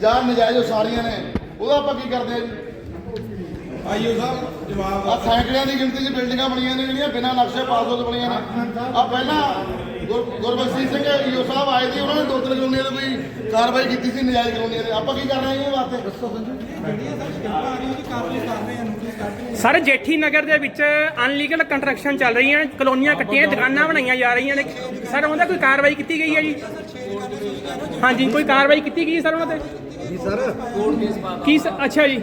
ਜਾਂ ਨਜਾਇਜ਼ ਉਸਾਰੀਆਂ ਨੇ ਉਹਦਾ ਆਪਾਂ ਕੀ ਕਰਦੇ ਆ ਜੀ? ਆਈਓ ਸਾਹਿਬ ਜਵਾਬ ਆ ਸੈਂਕੜਿਆਂ ਦੀ ਗਿਣਤੀ 'ਚ ਬਿਲਡਿੰਗਾਂ ਬਣੀਆਂ ਨੇ ਜਿਹੜੀਆਂ ਬਿਨਾਂ ਨਕਸ਼ੇ ਪਾਸ ਤੋਂ ਬਣੀਆਂ ਨੇ। ਆ ਪਹਿਲਾਂ ਗੁਰ- ਗੁਰਬਖਸ਼ ਸਿੰਘ ਈਓ ਸਾਹਿਬ ਆਏ ਸੀ ਉਹਨਾਂ ਨੇ ਦੋ ਤਿੰਨ ਕਲੋਨੀਆਂ ਤੇ ਕੋਈ ਕਾਰਵਾਈ ਕੀਤੀ ਸੀ ਨਜਾਇਜ਼ ਕਲੋਨੀਆਂ ਤੇ। ਆਪਾਂ ਕੀ ਕਰ ਰਹੇ ਹਾਂ ਇਹਦੇ ਵਾਸਤੇ? ਸਰ ਜੇਠੀ ਨਗਰ ਦੇ ਵਿੱਚ ਅਨਲੀਗਲ ਕੰਸਟਰਕਸ਼ਨ ਚੱਲ ਰਹੀਆਂ ਕਲੋਨੀਆਂ ਕੱਟੀਆਂ ਦੁਕਾਨਾਂ ਬਣਾਈਆਂ ਜਾ ਰਹੀਆਂ ਨੇ। ਸਰ ਉਹਦਾ ਕੋਈ ਕਾਰਵਾਈ ਕੀਤੀ ਗਈ ਹੈ ਜੀ? ਹਾਂਜੀ ਕੋਈ ਕਾਰਵਾਈ ਕੀਤੀ ਗਈ ਸਰ ਉਹਨਾਂ ਤੇ? ਜੀ ਸਰ। ਕੀ ਸ- ਅੱਛਾ ਜੀ।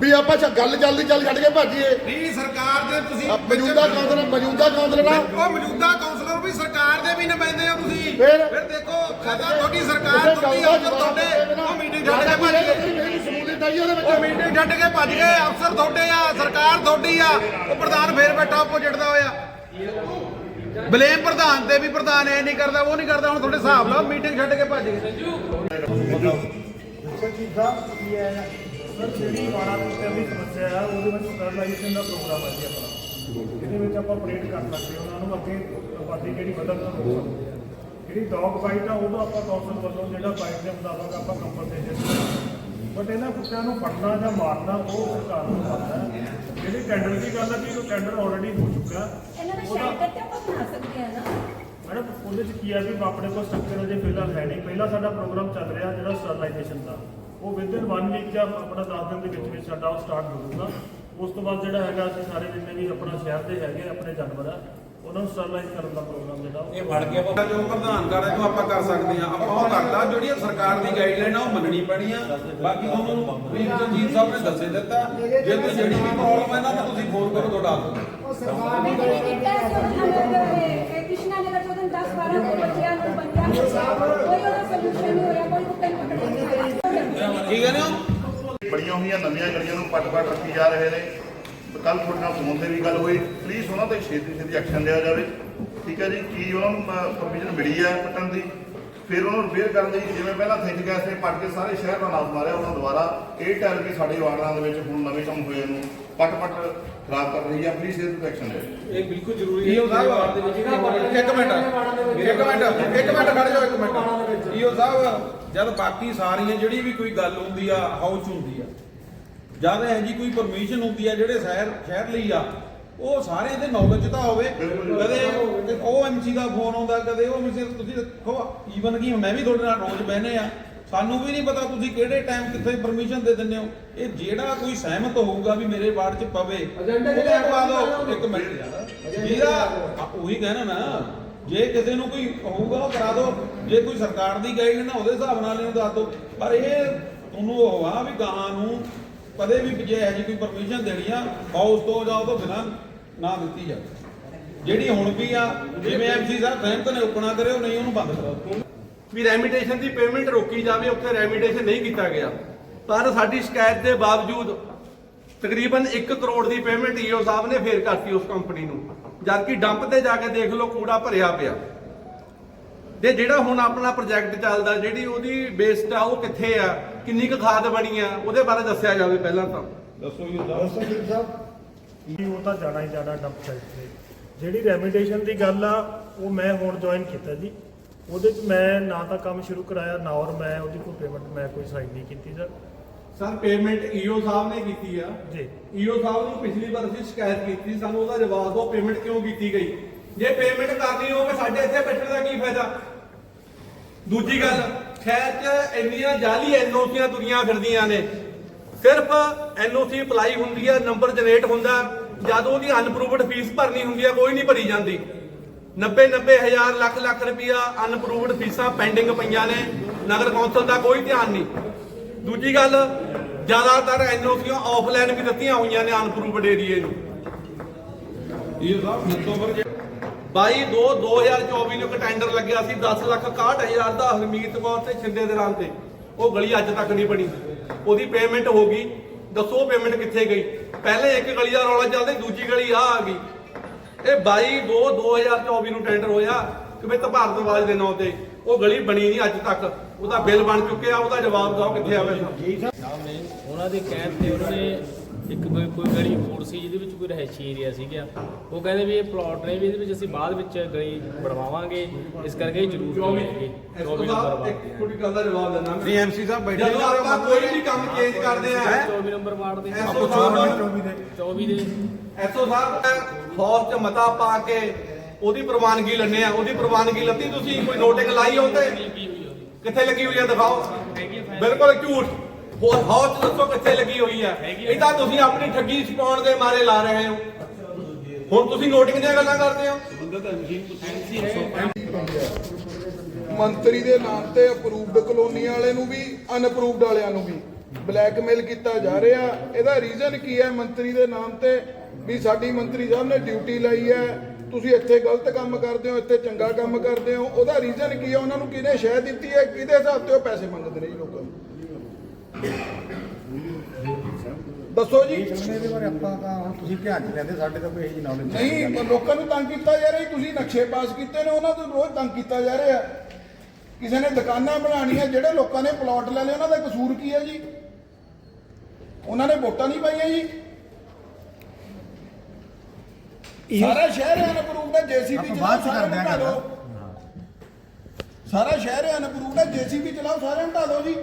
ਵੀ ਆਪਾਂ ਚ- ਗੱਲ ਜਲਦੀ ਚੱਲ ਛੱਡ ਕੇ ਭਾਜੀਏ। ਨਹੀਂ ਸਰਕਾਰ ਦੇ ਤੁਸੀਂ ਮੌਜੂਦਾ ਕਾਉਂਸਲਰ ਮੌਜੂਦਾ ਕਾਉਂਸਲਰ ਆ। ਉਹ ਮੌਜੂਦਾ ਕਾਉਂਸਲਰ ਵੀ ਸਰਕਾਰ ਦੇ ਵੀ ਨੁਮਾਇੰਦੇ ਹੋ ਤੁਸੀਂ। ਫਿਰ? ਫਿਰ ਦੇਖੋ ਸਾਡਾ ਤੁਹਾਡੀ ਸਰਕਾਰ ਤੁਹਾਡੀ ਅਫਸਰ ਤੁਹਾਡੇ ਉਹ ਮੀਟਿੰਗ ਛੱਡ ਕੇ ਭੱਜ ਗਏ ਮੇਰੀ ਸਮੂਲੀਅਤ ਆਈ ਉਹਦੇ ਉਹ ਵਿੱਚ ਮੀਟਿੰਗ ਛੱਡ ਕੇ ਭੱਜ ਗਏ ਅਫਸਰ ਤੁਹਾਡੇ ਆ ਸਰਕਾਰ ਤੁਹਾਡੀ ਆ। ਉਹ ਪ੍ਰਧਾਨ ਫੇਰ ਬੈਠਾ ਆਪੋਜੀਟ ਦਾ ਹੋਇਆ। ਬਲੇਮ ਪ੍ਰਧਾਨ ਤੇ ਵੀ ਪ੍ਰਧਾਨ ਇਹ ਨਹੀਂ ਕਰਦਾ, ਉਹ ਨਹੀਂ ਕਰਦਾ, ਹੁਣ ਤੁਹਾਡੇ ਹਿਸਾਬ ਨਾਲ ਮੀਟਿੰਗ ਛੱਡ ਕੇ ਭੱਜ ਗਏ। ਸਚੀ ਸਰ, ਜਿਹੜੀ ਵਾੜਾ ਪਿੱਤਰ ਦੀ ਸਮੱਸਿਆ ਹੈ ਉਹਦੇ ਵਿੱਚ ਸਟਰਲਾਈਜੇਸ਼ਨ ਦਾ ਪ੍ਰੋਗਰਾਮ ਹੈ ਜੀ ਆਪਣਾ। ਇਹਦੇ ਵਿੱਚ ਆਪਾਂ ਆਪਰੇਟ ਕਰ ਸਕਦੇ ਹਾਂ, ਉਹਨਾਂ ਨੂੰ ਅੱਗੇ ਆਬਾਦੀ ਜਿਹੜੀ ਵਧਣ ਤੋਂ ਰੋਕ ਸਕਦੇ ਜਿਹੜੀ ਡੌਗ ਫਾਈਟ ਆ, ਉਹਦਾ ਆਪਾਂ ਕੌਂਸਲ ਵੱਲੋਂ ਜਿਹੜਾ ਫਾਈਟ ਦੇ ਮੁਤਾਬਕ ਆਪਾਂ ਕੰਪਨਸੇਸ਼ਨ ਬਟ ਇਹਨਾਂ ਕੁੱਤਿਆਂ ਨੂੰ ਫੜਨਾ ਜਾਂ ਮਾਰਨਾ ਉਹ ਸਰਕਾਰ ਨੂੰ ਕਰਦਾ ਹੈ। ਜਿਹੜੀ ਟੈਂਡਰ ਦੀ ਗੱਲ ਹੈ ਕਿ ਉਹ ਟੈਂਡਰ ਆਲਰੇਡੀ ਹੋ ਚੁੱਕਾ ਇਹਨਾਂ ਦਾ ਉਹਦਾ ਸ਼ੈਲਟਰ ਤੇ ਆਪਾਂ ਬਣਾ ਸਕਦੇ ਆ ਨਾ। ਮੈਡਮ ਉਹਦੇ ਚ ਕੀ ਆ ਵੀ ਆਪਣੇ ਕੋਲ ਸਟਰਕਚਰ ਅਜੇ ਫਿਲਹਾਲ ਹੈ ਨਹੀਂ। ਪਹਿਲਾ ਸਾਡਾ ਪ੍ਰੋਗਰਾਮ ਚੱਲ ਰਿਹਾ ਜਿਹੜਾ ਸਟਰਲਾਈਜੇਸ਼ਨ ਦਾ। ਉਹ ਵਿਦਿਨ 1 ਵੀਕ ਜਾਂ ਆਪਣਾ 10 ਦਿਨ ਦੇ ਵਿੱਚ ਵਿੱਚ ਸਾਡਾ ਉਹ ਸਟਾਰਟ ਹੋ ਜਾਊਗਾ। ਉਸ ਤੋਂ ਬਾਅਦ ਜਿਹੜਾ ਹੈਗਾ ਅਸੀਂ ਸਾਰੇ ਜਿੰਨੇ ਵੀ ਆਪਣਾ ਸ਼ਹਿਰ ਦੇ ਹੈਗੇ ਆਪਣੇ ਜਾਨਵਰ ਆ ਉਹਨਾਂ ਨੂੰ ਸਟਰਲਾਈਜ਼ ਕਰਨ ਦਾ ਪ੍ਰੋਗਰਾਮ ਜਿਹੜਾ ਉਹ ਇਹ ਫੜ ਕੇ ਜੋ ਪ੍ਰਧਾਨ ਕਰ ਜੋ ਆਪਾਂ ਕਰ ਸਕਦੇ ਆ ਆਪਾਂ ਉਹ ਕਰਦਾ ਜਿਹੜੀ ਸਰਕਾਰ ਦੀ ਗਾਈਡਲਾਈਨ ਆ ਉਹ ਮੰਨਣੀ ਪੈਣੀ ਆ। ਬਾਕੀ ਤੁਹਾਨੂੰ ਪ੍ਰੀਤ ਜੀਤ ਸਾਹਿਬ ਨੇ ਦੱਸੇ ਦਿੱਤਾ ਜੇ ਕੋਈ ਜਿਹੜੀ ਵੀ ਪ੍ਰੋਬਲਮ ਹੈ ਨਾ ਤਾਂ ਤੁਸੀਂ ਫੋਨ ਕਰੋ ਤੁਹਾਡਾ ਹੱਲ ਕਰੋ। ਕ੍ਰਿਸ਼ਨਾ ਨਗਰ ਤੋਂ 10 12 ਬੱਚਿਆਂ ਨੂੰ ਬੰਦਿਆਂ ਨੂੰ ਕੋਈ ਉਹਦਾ ਸੋਲੂਸ਼ਨ ਨਹੀਂ ਹੋਇਆ ਕੋਈ ਕੁੱਤੇ ਨੂੰ ਪਕੜ ਨਹੀਂ ਆਇਆ ਕੀ ਕਹਿੰਦੇ ਹੋ ਬੜੀਆਂ ਹੋਈਆਂ ਨਵੀਆਂ ਗਲੀਆਂ ਨੂੰ ਪੱਟ-ਪੱਟ ਰੱਖੀ ਜਾ ਰਹੇ ਨੇ। ਕੱਲ ਤੁਹਾਡੇ ਨਾਲ ਫੋਨ ਤੇ ਵੀ ਗੱਲ ਹੋਈ। ਪਲੀਜ਼ ਉਹਨਾਂ ਤੇ ਛੇਤੀ ਛੇਤੀ ਐਕਸ਼ਨ ਲਿਆ ਜਾਵੇ। ਠੀਕ ਹੈ ਜੀ? ਕੀ ਉਹਨਾਂ ਨੂੰ ਪਰਮਿਸ਼ਨ ਮਿਲੀ ਹੈ ਪੱਟਣ ਦੀ? ਫਿਰ ਉਹਨੂੰ ਰਿਪੇਅਰ ਕਰਨ ਲਈ ਜਿਵੇਂ ਪਹਿਲਾਂ ਥਿੰਕ ਗੈਸ ਨੇ ਪੱਟ ਕੇ ਸਾਰੇ ਸ਼ਹਿਰ ਦਾ ਨਾਮ ਮਾਰਿਆ ਉਹਨਾਂ ਦੁਬਾਰਾ ਇਹ ਟੈਲ ਵੀ ਸਾਡੇ ਵਾਰਡਾਂ ਦੇ ਵਿੱਚ ਹੁਣ ਨਵੇਂ ਕੰਮ ਹੋਏ ਨੂੰ। ਪੱਟ-ਪੱਟ ਖਰਾਬ ਕਰ ਰਹੀ ਹੈ। ਪਲੀਜ਼ ਇਹਦੇ ਤੇ ਐਕਸ਼ਨ ਲਿਆ ਇਹ ਬਿਲਕੁਲ ਜ਼ਰੂਰੀ ਸਾਹਿਬ? ਇੱਕ ਮਿੰਟ ਇੱਕ ਮਿੰਟ। ਇੱਕ ਮਿੰਟ ਖੜ ਜਾਓ ਇੱਕ ਮਿੰਟ। ਈਓ ਸਾਹਿਬ? ਜਦ ਬਾਕੀ ਸਾਰੀਆਂ ਜਿਹੜੀ ਵੀ ਕੋਈ ਗੱਲ ਹੁੰਦੀ ਆ ਹਾਊਸ ਹੁੰਦੀ ਆ ਜਦ ਇਹ ਜੀ ਕੋਈ ਪਰਮਿਸ਼ਨ ਹੁੰਦੀ ਆ ਜਿਹੜੇ ਸ਼ਹਿਰ ਸ਼ਹਿਰ ਲਈ ਆ ਉਹ ਸਾਰਿਆਂ ਦੇ ਨੌਲੇਜ ਤਾਂ ਹੋਵੇ। ਕਦੇ ਉਹ ਐਮਸੀ ਦਾ ਫੋਨ ਆਉਂਦਾ ਕਦੇ ਉਹ ਐਮਸੀ ਤੁਸੀਂ ਦੇਖੋ ਈਵਨ ਕਿ ਮੈਂ ਵੀ ਤੁਹਾਡੇ ਨਾਲ ਰੋਜ਼ ਬਹਿਨੇ ਆ ਸਾਨੂੰ ਵੀ ਨਹੀਂ ਪਤਾ ਤੁਸੀਂ ਕਿਹੜੇ ਟਾਈਮ ਕਿੱਥੇ ਪਰਮਿਸ਼ਨ ਦੇ ਦਿੰਦੇ ਹੋ। ਇਹ ਜਿਹੜਾ ਕੋਈ ਸਹਿਮਤ ਹੋਊਗਾ ਵੀ ਮੇਰੇ ਵਾਰਡ 'ਚ ਪਵੇ ਉਹਦੇ ਬਾਅਦ ਇੱਕ ਮਿੰਟ ਯਾਰ। ਜਿਹਦਾ ਆ, ਉਹੀ ਕਹਿਣਾ ਨਾ ਜੇ ਕਿਸੇ ਨੂੰ ਕੋਈ ਹੋਊਗਾ ਉਹ ਕਰਾ ਦਿਓ। ਜੇ ਕੋਈ ਸਰਕਾਰ ਦੀ ਗਾਈਡਲਾਈਨ ਆ ਉਹਦੇ ਹਿਸਾਬ ਨਾਲ ਇਹਨੂੰ ਦੱਸ ਦਿਓ। ਪਰ ਇਹ ਤੁਹਾਨੂੰ ਉਹ ਆ ਵੀ ਗਾਹਾਂ ਨੂੰ ਕਦੇ ਵੀ ਜੇ ਇਹੋ ਜਿਹੀ ਕੋਈ ਪਰਮਿਸ਼ਨ ਦੇਣੀ ਆ ਹਾਊਸ ਤੋਂ ਜਾਂ ਉਹ ਤੋਂ ਬਿਨਾਂ ਨਾ ਦਿੱਤੀ ਜਾਵੇ। ਜਿਹੜੀ ਹੁਣ ਵੀ ਆ, ਜਿਵੇਂ ਐਮਸੀ ਸਾਹਿਬ ਸਹਿਮਤ ਨੇ ਉਪਣਾ ਕਰਿਓ ਨਹੀਂ ਉਹਨੂੰ ਬੰਦ ਕਰਾਓ ਵੀ ਰੈਮਿਟੇਸ਼ਨ ਦੀ ਪੇਮੈਂਟ ਰੋਕੀ ਜਾਵੇ, ਉੱਥੇ ਰੈਮਿਟੇਸ਼ਨ ਨਹੀਂ ਕੀਤਾ ਗਿਆ। ਪਰ ਸਾਡੀ ਸ਼ਿਕਾਇਤ ਦੇ ਬਾਵਜੂਦ ਤਕਰੀਬਨ 1 ਕਰੋੜ ਦੀ ਪੇਮੈਂਟ ਈਓ ਸਾਹਿਬ ਨੇ ਫੇਰ ਕਰਤੀ ਉਸ ਕੰਪਨੀ ਨੂੰ। ਜਦਕਿ ਡੰਪ ਤੇ ਜਾ ਕੇ ਦੇਖ ਲਓ, ਕੂੜਾ ਭਰਿਆ ਪਿਆ। ਤੇ ਜਿਹੜਾ ਹੁਣ ਆਪਣਾ ਪ੍ਰੋਜੈਕਟ ਚੱਲਦਾ ਜਿਹੜੀ ਉਹਦੀ ਬੇਸਡ ਆ ਉਹ ਕਿੱਥੇ ਆ? ਕਿੰਨੀ ਕੁ ਖਾਦ ਬਣੀ ਆ? ਉਹਦੇ ਬਾਰੇ ਦੱਸਿਆ ਜਾਵੇ ਪਹਿਲਾਂ ਤਾਂ। ਦੱਸੋ ਜੀ ਸਚੀ ਸਾਹਿਬ ਉਹ ਤਾਂ ਜਾਣਾ ਹੀ ਜਾਣਾ ਡੰਪ ਸਾਈਟ ਤੇ। ਜਿਹੜੀ ਰੈਮਿਟੇਸ਼ਨ ਦੀ ਗੱਲ ਆ ਉਹ ਮੈਂ ਹੁਣ ਜੁਆਇਨ ਕੀਤਾ ਜੀ। ਉਹਦੇ ਚ ਮੈਂ ਨਾ ਤਾਂ ਕੰਮ ਸ਼ੁਰੂ ਕਰਾਇਆ ਨਾ ਔਰ ਮੈਂ ਉਹਦੀ ਕੋਈ ਪੇਮੈਂਟ ਮੈਂ ਕੋਈ ਸਾਈਨ ਨਹੀਂ ਕੀਤੀ ਸਰ ਸਰ ਪੇਮੈਂਟ ਈਓ ਸਾਹਿਬ ਨੇ ਕੀਤੀ ਆ। ਜੀ। ਈਓ ਸਾਹਿਬ ਨੂੰ ਪਿਛਲੀ ਵਾਰ ਅਸੀਂ ਸ਼ਿਕਾਇਤ ਕੀਤੀ ਸਾਨੂੰ ਉਹਦਾ ਜਵਾਬ ਦਿਓ ਪੇਮੈਂਟ ਕਿਉਂ ਕੀਤੀ ਗਈ? ਜੇ ਪੇਮੈਂਟ ਕਰਨੀ ਹੋਵੇ, ਸਾਡੇ ਇੱਥੇ ਬੈਠਣ ਦਾ ਕੀ ਫਾਇਦਾ? ਦੂਜੀ ਗੱਲ, ਸ਼ਹਿਰ 'ਚ ਇੰਨੀਆਂ ਜਾਲੀ ਐਨਓਸੀਆਂ ਦੁਨੀਆਂ ਫਿਰਦੀਆਂ ਨੇ। ਸਿਰਫ ਐਨਓਸੀ ਅਪਲਾਈ ਹੁੰਦੀ ਹੈ ਨੰਬਰ ਜਨਰੇਟ ਹੁੰਦਾ। ਜਦ ਉਹਦੀ ਅਨਪਰੂਵਡ ਫੀਸ ਭਰਨੀ ਹੁੰਦੀ ਹੈ ਕੋਈ ਨਹੀਂ ਭਰੀ ਜਾਂਦੀ। 90 90 ਹਜ਼ਾਰ, ਲੱਖ ਲੱਖ ਰੁਪਇਆ ਅਨਪਰੂਵਡ ਫੀਸਾਂ ਪੈਂਡਿੰਗ ਪਈਆਂ ਨੇ। ਨਗਰ ਕੌਂਸਲ ਦਾ ਕੋਈ ਧਿਆਨ ਨਹੀਂ। ਦੂਜੀ ਗੱਲ, ਜ਼ਿਆਦਾਤਰ ਐਨਓਸੀਆਂ ਆਫਲਾਈਨ ਵੀ ਦਿੱਤੀਆਂ ਹੋਈਆਂ ਨੇ ਅਨਪਰੂਵਡ ਏਰੀਏ ਨੂੰ। ਈਓ ਸਾਹਿਬ ਨਿੱਤੋਂ 22 2 2024 ਨੂੰ ਇੱਕ ਟੈਂਡਰ ਲੱਗਿਆ ਸੀ 10 ਲੱਖ 61000 ਦਾ ਹਰਮੀਤ ਕੌਰ ਤੇ ਛਿੰਦੇ ਦੇ ਨਾਂ ਤੇ। ਉਹ ਗਲੀ ਅੱਜ ਤੱਕ ਨਹੀਂ ਬਣੀ। ਉਹਦੀ ਪੇਮੈਂਟ ਹੋ ਗਈ। ਦੱਸੋ ਪੇਮੈਂਟ ਕਿੱਥੇ ਗਈ? ਪਹਿਲੇ ਇੱਕ ਗਲੀ ਦਾ ਰੌਲਾ ਚੱਲਦਾ ਦੂਜੀ ਗਲੀ ਆ ਆ ਗਈ। ਇਹ 22 2 2024 ਨੂੰ ਟੈਂਡਰ ਹੋਇਆ ਕਮਿਤ ਭਾਰਤਵਾਜ ਦੇ ਨਾਂ ਤੇ? ਉਹ ਗਲੀ ਬਣੀ ਨਹੀਂ ਅੱਜ ਤੱਕ। ਉਹਦਾ ਬਿੱਲ ਬਣ ਚੁੱਕਿਆ ਉਹਦਾ ਜਵਾਬ ਦਿਓ ਕਿੱਥੇ ਆਵੇ ਸਾਹਿਬ ਨੇ ਉਹਨਾਂ ਦੇ ਕਹਿਣ ਤੇ ਉਹਨਾਂ ਨੇ ਇੱਕ ਕੋਈ ਕੋਈ ਗਲੀ ਹੋਰ ਸੀ ਜਿਹਦੇ ਵਿੱਚ ਕੋਈ ਰਹਿਸ਼ੀ ਏਰੀਆ ਸੀਗਾ ਉਹ ਕਹਿੰਦੇ ਵੀ ਇਹ ਪਲਾਟ ਨੇ ਵੀ ਇਹਦੇ ਵਿੱਚ ਅਸੀਂ ਬਾਅਦ ਵਿੱਚ ਗਲੀ ਬਣਵਾਵਾਂਗੇ ਇਸ ਕਰਕੇ ਇਹ ਜ਼ਰੂਰ ਬਣਵਾਵਾਂਗੇ ਉਹਦੀ ਪ੍ਰਵਾਨਗੀ ਲੈਣੇ ਤੁਸੀਂ ਕੋਈ ਨੋਟਿੰਗ ਲਾਈ ਕਿੱਥੇ ਲੱਗੀ ਹੋਈ ਆ ਦਿਖਾਓ ਬਿਲਕੁਲ ਝੂਠ ਹੋਰ ਫੌਜ ਚ ਦੱਸੋ ਕਿੱਥੇ ਲੱਗੀ ਹੋਈ ਆ? ਇਹ ਤਾਂ ਤੁਸੀਂ ਆਪਣੀ ਠੱਗੀ ਛਪਾਉਣ ਦੇ ਮਾਰੇ ਲਾ ਰਹੇ ਹੋ। ਹੁਣ ਤੁਸੀਂ ਨੋਟਿੰਗ ਦੀਆਂ ਗੱਲਾਂ ਕਰਦੇ ਹੋ? ਮੰਤਰੀ ਦੇ ਨਾਮ ਤੇ ਅਪਰੂਵਡ ਕਲੋਨੀ ਵਾਲੇ ਨੂੰ ਵੀ ਅਨਅਪਰੂਵਡ ਵਾਲਿਆਂ ਨੂੰ ਵੀ ਬਲੈਕਮੇਲ ਕੀਤਾ ਜਾ ਰਿਹਾ। ਇਹਦਾ ਰੀਜ਼ਨ ਕੀ ਹੈ ਮੰਤਰੀ ਦੇ ਨਾਮ ਤੇ? ਵੀ ਸਾਡੀ ਮੰਤਰੀ ਸਾਹਿਬ ਨੇ ਡਿਊਟੀ ਲਈ ਹੈ। ਤੁਸੀਂ ਇੱਥੇ ਗਲਤ ਕੰਮ ਕਰਦੇ ਹੋ ਇੱਥੇ ਚੰਗਾ ਕੰਮ ਕਰਦੇ ਹੋ। ਉਹਦਾ ਰੀਜ਼ਨ ਕੀ ਹੈ? ਉਹਨਾਂ ਨੂੰ ਕਿਹਨੇ ਸ਼ਹਿ ਦਿੱਤੀ ਹੈ? ਕਿਹਦੇ ਹਿਸਾਬ ਤੇ ਉਹ ਪੈਸੇ ਮੰਗਦੇ ਨੇ ਜੀ ਲੋਕਾਂ ਨੂੰ? ਦੱਸੋ ਜੀ। ਇਹਦੇ ਬਾਰੇ ਆਪਾਂ ਤਾਂ ਹੁਣ ਤੁਸੀਂ ਧਿਆਨ ਨਹੀਂ ਲੈਂਦੇ ਸਾਡੇ ਤਾਂ ਕੋਈ ਇਹੋ ਜਿਹੀ ਨੌਲੇਜ ਨਹੀਂ ਪਰ ਲੋਕਾਂ ਨੂੰ ਤੰਗ ਕੀਤਾ ਜਾ ਰਿਹਾ ਜੀ। ਤੁਸੀਂ ਨਕਸ਼ੇ ਪਾਸ ਕੀਤੇ ਨੇ ਉਹਨਾਂ ਤੋਂ ਰੋਜ਼ ਤੰਗ ਕੀਤਾ ਜਾ ਰਿਹਾ। ਕਿਸੇ ਨੇ ਦੁਕਾਨਾਂ ਬਣਾਉਣੀਆਂ ਜਿਹੜੇ ਲੋਕਾਂ ਨੇ ਪਲਾਟ ਲੈ ਲਏ ਉਹਨਾਂ ਦਾ ਕਸੂਰ ਕੀ ਹੈ ਜੀ? ਉਹਨਾਂ ਨੇ ਵੋਟਾਂ ਨਹੀਂ ਪਾਈਆਂ ਜੀ। ਸਾਰਾ ਸ਼ਹਿਰ ਅਨਪਰੂਵਡ ਹੈ ਜੀਸੀਬੀ ਚਲਾਓ ਸਾਰੇ ਢਾ ਦਿਓ। ਸਾਰਾ ਸ਼ਹਿਰ ਅਨਪਰੂਵਡ ਹੈ ਜੀਸੀਬੀ ਚਲਾਓ ਸਾਰੇ ਨੂੰ ਢਾ ਦਿਓ ਜੀ।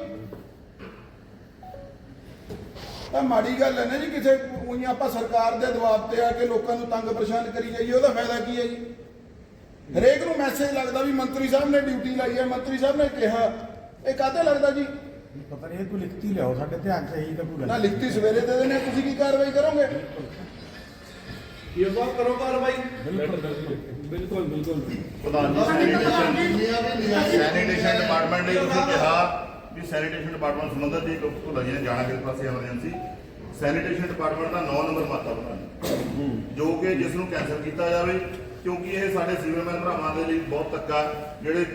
ਤਾਂ ਮਾੜੀ ਗੱਲ ਹੈ ਨਾ ਜੀ ਕਿਸੇ ਉਹੀ ਆਪਾਂ ਸਰਕਾਰ ਦੇ ਦਬਾਅ ਤੇ ਆ ਕੇ ਲੋਕਾਂ ਨੂੰ ਤੰਗ ਪਰੇਸ਼ਾਨ ਕਰੀ ਜਾਈਏ ਉਹਦਾ ਫਾਇਦਾ ਕੀ ਹੈ ਜੀ? ਹਰੇਕ ਨੂੰ ਮੈਸੇਜ ਲੱਗਦਾ ਵੀ ਮੰਤਰੀ ਸਾਹਿਬ ਨੇ ਡਿਊਟੀ ਲਾਈ ਹੈ ਮੰਤਰੀ ਸਾਹਿਬ ਨੇ ਕਿਹਾ। ਇਹ ਕਾਹਤੇ ਲੱਗਦਾ ਜੀ? ਪਤਾ ਨਹੀਂ ਇਹ ਕੋਈ ਲਿਖਤੀ ਲਿਆਓ ਸਾਡੇ ਧਿਆਨ 'ਚ ਇਹੀ ਤਾਂ ਕੋਈ ਨਾ ਲਿਖਤੀ ਸਵੇਰੇ ਦੇ ਦੇਣੇ ਤੁਸੀਂ ਕੀ ਕਾਰਵਾਈ ਕਰੋਗੇ? ਇਹ ਬਾਤ ਕਰੋ ਕਾਰਵਾਈ। ਪ੍ਰਧਾਨ ਜੀ ਸੈਨੀਟੇਸ਼ਨ ਡਿਪਾਰਟਮੈਂਟ ਨੇ ਤੁਸੀਂ ਕਿਹਾ ਵੀ ਸੈਨੀਟੇਸ਼ਨ ਡਿਪਾਰਟਮੈਂਟ ਸੰਬੰਧਤ ਜੀ ਭੁੱਲ ਜੀ ਨੇ ਜਾਣਾ ਕਿਸ ਪਾਸੇ ਐਮਰਜੈਂਸੀ ਸੈਨੀਟੇਸ਼ਨ ਡਿਪਾਰਟਮੈਂਟ ਦਾ 9 ਨੰਬਰ ਮਾਤਾ ਬਣਾਉਣਾ ਜੋ ਕਿ ਜਿਸ ਨੂੰ ਕੈਂਸਲ ਕੀਤਾ ਜਾਵੇ ਕਿਉਂਕਿ ਇਹ ਸਾਡੇ ਸੀਵਰਮੈਨ ਭਰਾਵਾਂ ਦੇ ਲਈ ਬਹੁਤ ਧੱਕਾ ਜਿਹੜੇ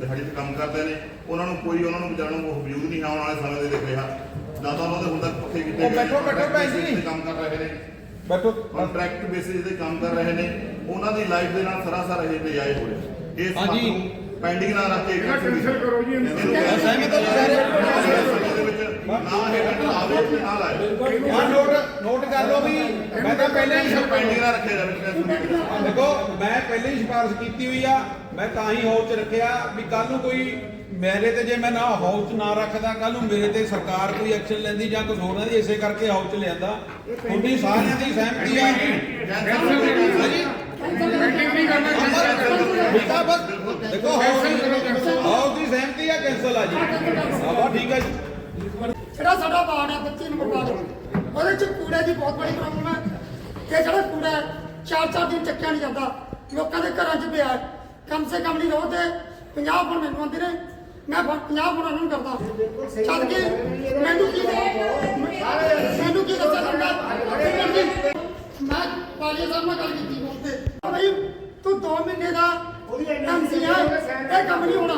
ਦਿਹਾੜੀ ਤੇ ਕੰਮ ਕਰਦੇ ਨੇ। ਉਹਨਾਂ ਨੂੰ ਕੋਈ ਉਹਨਾਂ ਨੂੰ ਵਿਚਾਰਨ ਨੂੰ ਵਜੂਦ ਨਹੀਂ ਆਉਣ ਵਾਲੇ ਸਮੇਂ ਦੇ ਦੇਖ ਰਿਹਾ। ਨਾ ਤਾਂ ਉਹਨਾਂ ਦੇ ਹੁਣ ਤੱਕ ਪੱਕੇ ਕੀਤੇ ਉਹ ਬੈਠੋ, ਬੈਠੋ ਭੈਣ ਜੀ। ਤੇ ਕੰਮ ਕਰ ਰਹੇ ਨੇ। ਬੈਠੋ। ਕੰਟਰੈਕਟ ਬੇਸਿਸ ਤੇ ਕੰਮ ਕਰ ਰਹੇ ਨੇ। ਉਹਨਾਂ ਦੀ ਲਾਈਫ ਦੇ ਨਾਲ ਸਰਾਸਰ ਇਹ ਨਜਾਇਜ਼ ਹੋ ਰਿਹਾ। ਇਸ ਹਾਂਜੀ। ਪੈਂਡਿੰਗ ਨਾ ਰੱਖ ਕੇ ਕੈਂਸਲ ਕਰੋ ਜੀ ਸਹਿਮਤ ਹੋ ਜੀ ਸਾਰੇ? ਦੇ ਵਿੱਚ ਨਾ ਇਹ ਆਵੇ ਤੇ ਨਾ ਲਾਏ ਆ ਨੋਟ ਨੋਟ ਕਰ ਲਓ ਵੀ ਮੈਂ ਤਾਂ ਪਹਿਲਾਂ ਹੀ ਪੈਂਡਿੰਗ ਨਾ ਰੱਖਿਆ ਜਾਵੇ ਦੇਖੋ ਮੈਂ ਪਹਿਲਾਂ ਹੀ ਸਿਫਾਰਿਸ਼ ਕੀਤੀ ਹੋਈ ਆ ਮੈਂ ਤਾਂ ਹੀ ਹੌਲ 'ਚ ਰੱਖਿਆ ਵੀ ਕੱਲ ਨੂੰ ਕੋਈ ਮੇਰੇ ਤੇ ਜੇ ਮੈਂ ਨਾ ਹੌਲ 'ਚ ਨਾ ਰੱਖਦਾ ਕੱਲ ਨੂੰ ਮੇਰੇ ਤੇ ਸਰਕਾਰ ਕੋਈ ਐਕਸ਼ਨ ਲੈਂਦੀ ਜਾਂ ਕੁਝ ਹੋਰ ਦੀ ਇਸੇ ਕਰਕੇ ਹੌਲ 'ਚ ਲਿਆਂਦਾ। ਤੁਹਾਡੀ ਸਾਰਿਆਂ ਦੀ ਸਹਿਮਤੀ ਆ। ਬੇਟਾ ਬਸ ਦੇਖੋ ਹੌਲ ਹੌਲ ਦੀ ਸਹਿਮਤੀ ਆ ਕੈਂਸਲ ਆ ਜੀ। ਆਵਾ ਠੀਕ ਆ ਜੀ। ਜਿਹੜਾ ਸਾਡਾ ਵਾਰਡ ਹੈ 25 ਨੰਬਰ ਵਾਰਡ ਉਹਦੇ ਚ ਕੂੜੇ ਦੀ ਬਹੁਤ ਬੜੀ ਪ੍ਰੋਬਲਮ ਹੈ ਕਿ ਜਿਹੜਾ ਕੂੜਾ ਚਾਰ ਚਾਰ ਦਿਨ ਚੱਕਿਆ ਨਹੀਂ ਜਾਂਦਾ। ਲੋਕਾਂ ਦੇ ਘਰਾਂ 'ਚ ਪਿਆ। ਕਮ ਸੇ ਕਮ ਨਹੀਂ ਰੋਜ਼ ਦੇ 50 ਫੁੱਟ ਮੈਨੂੰ ਆਉਂਦੇ ਨੇ। ਮੈਂ 50 ਫੁੱਟ ਨੂੰ ਕਰਦਾ। ਛੱਡ ਕੇ ਮੈਨੂੰ ਕੀ ਮੈਨੂੰ ਕੀ ਦੱਸਿਆ ਮੈਂ ਪਾਲੀਆ ਸਾਹਿਬ ਨਾਲ ਗੱਲ ਕੀਤੀ। ਤੇ ਬਈ ਤੂੰ 2 ਮਹੀਨੇ ਦਾ ਐਮਸੀ ਹੈ ਇਹ ਕੰਮ ਨਹੀਂ ਹੋਣਾ।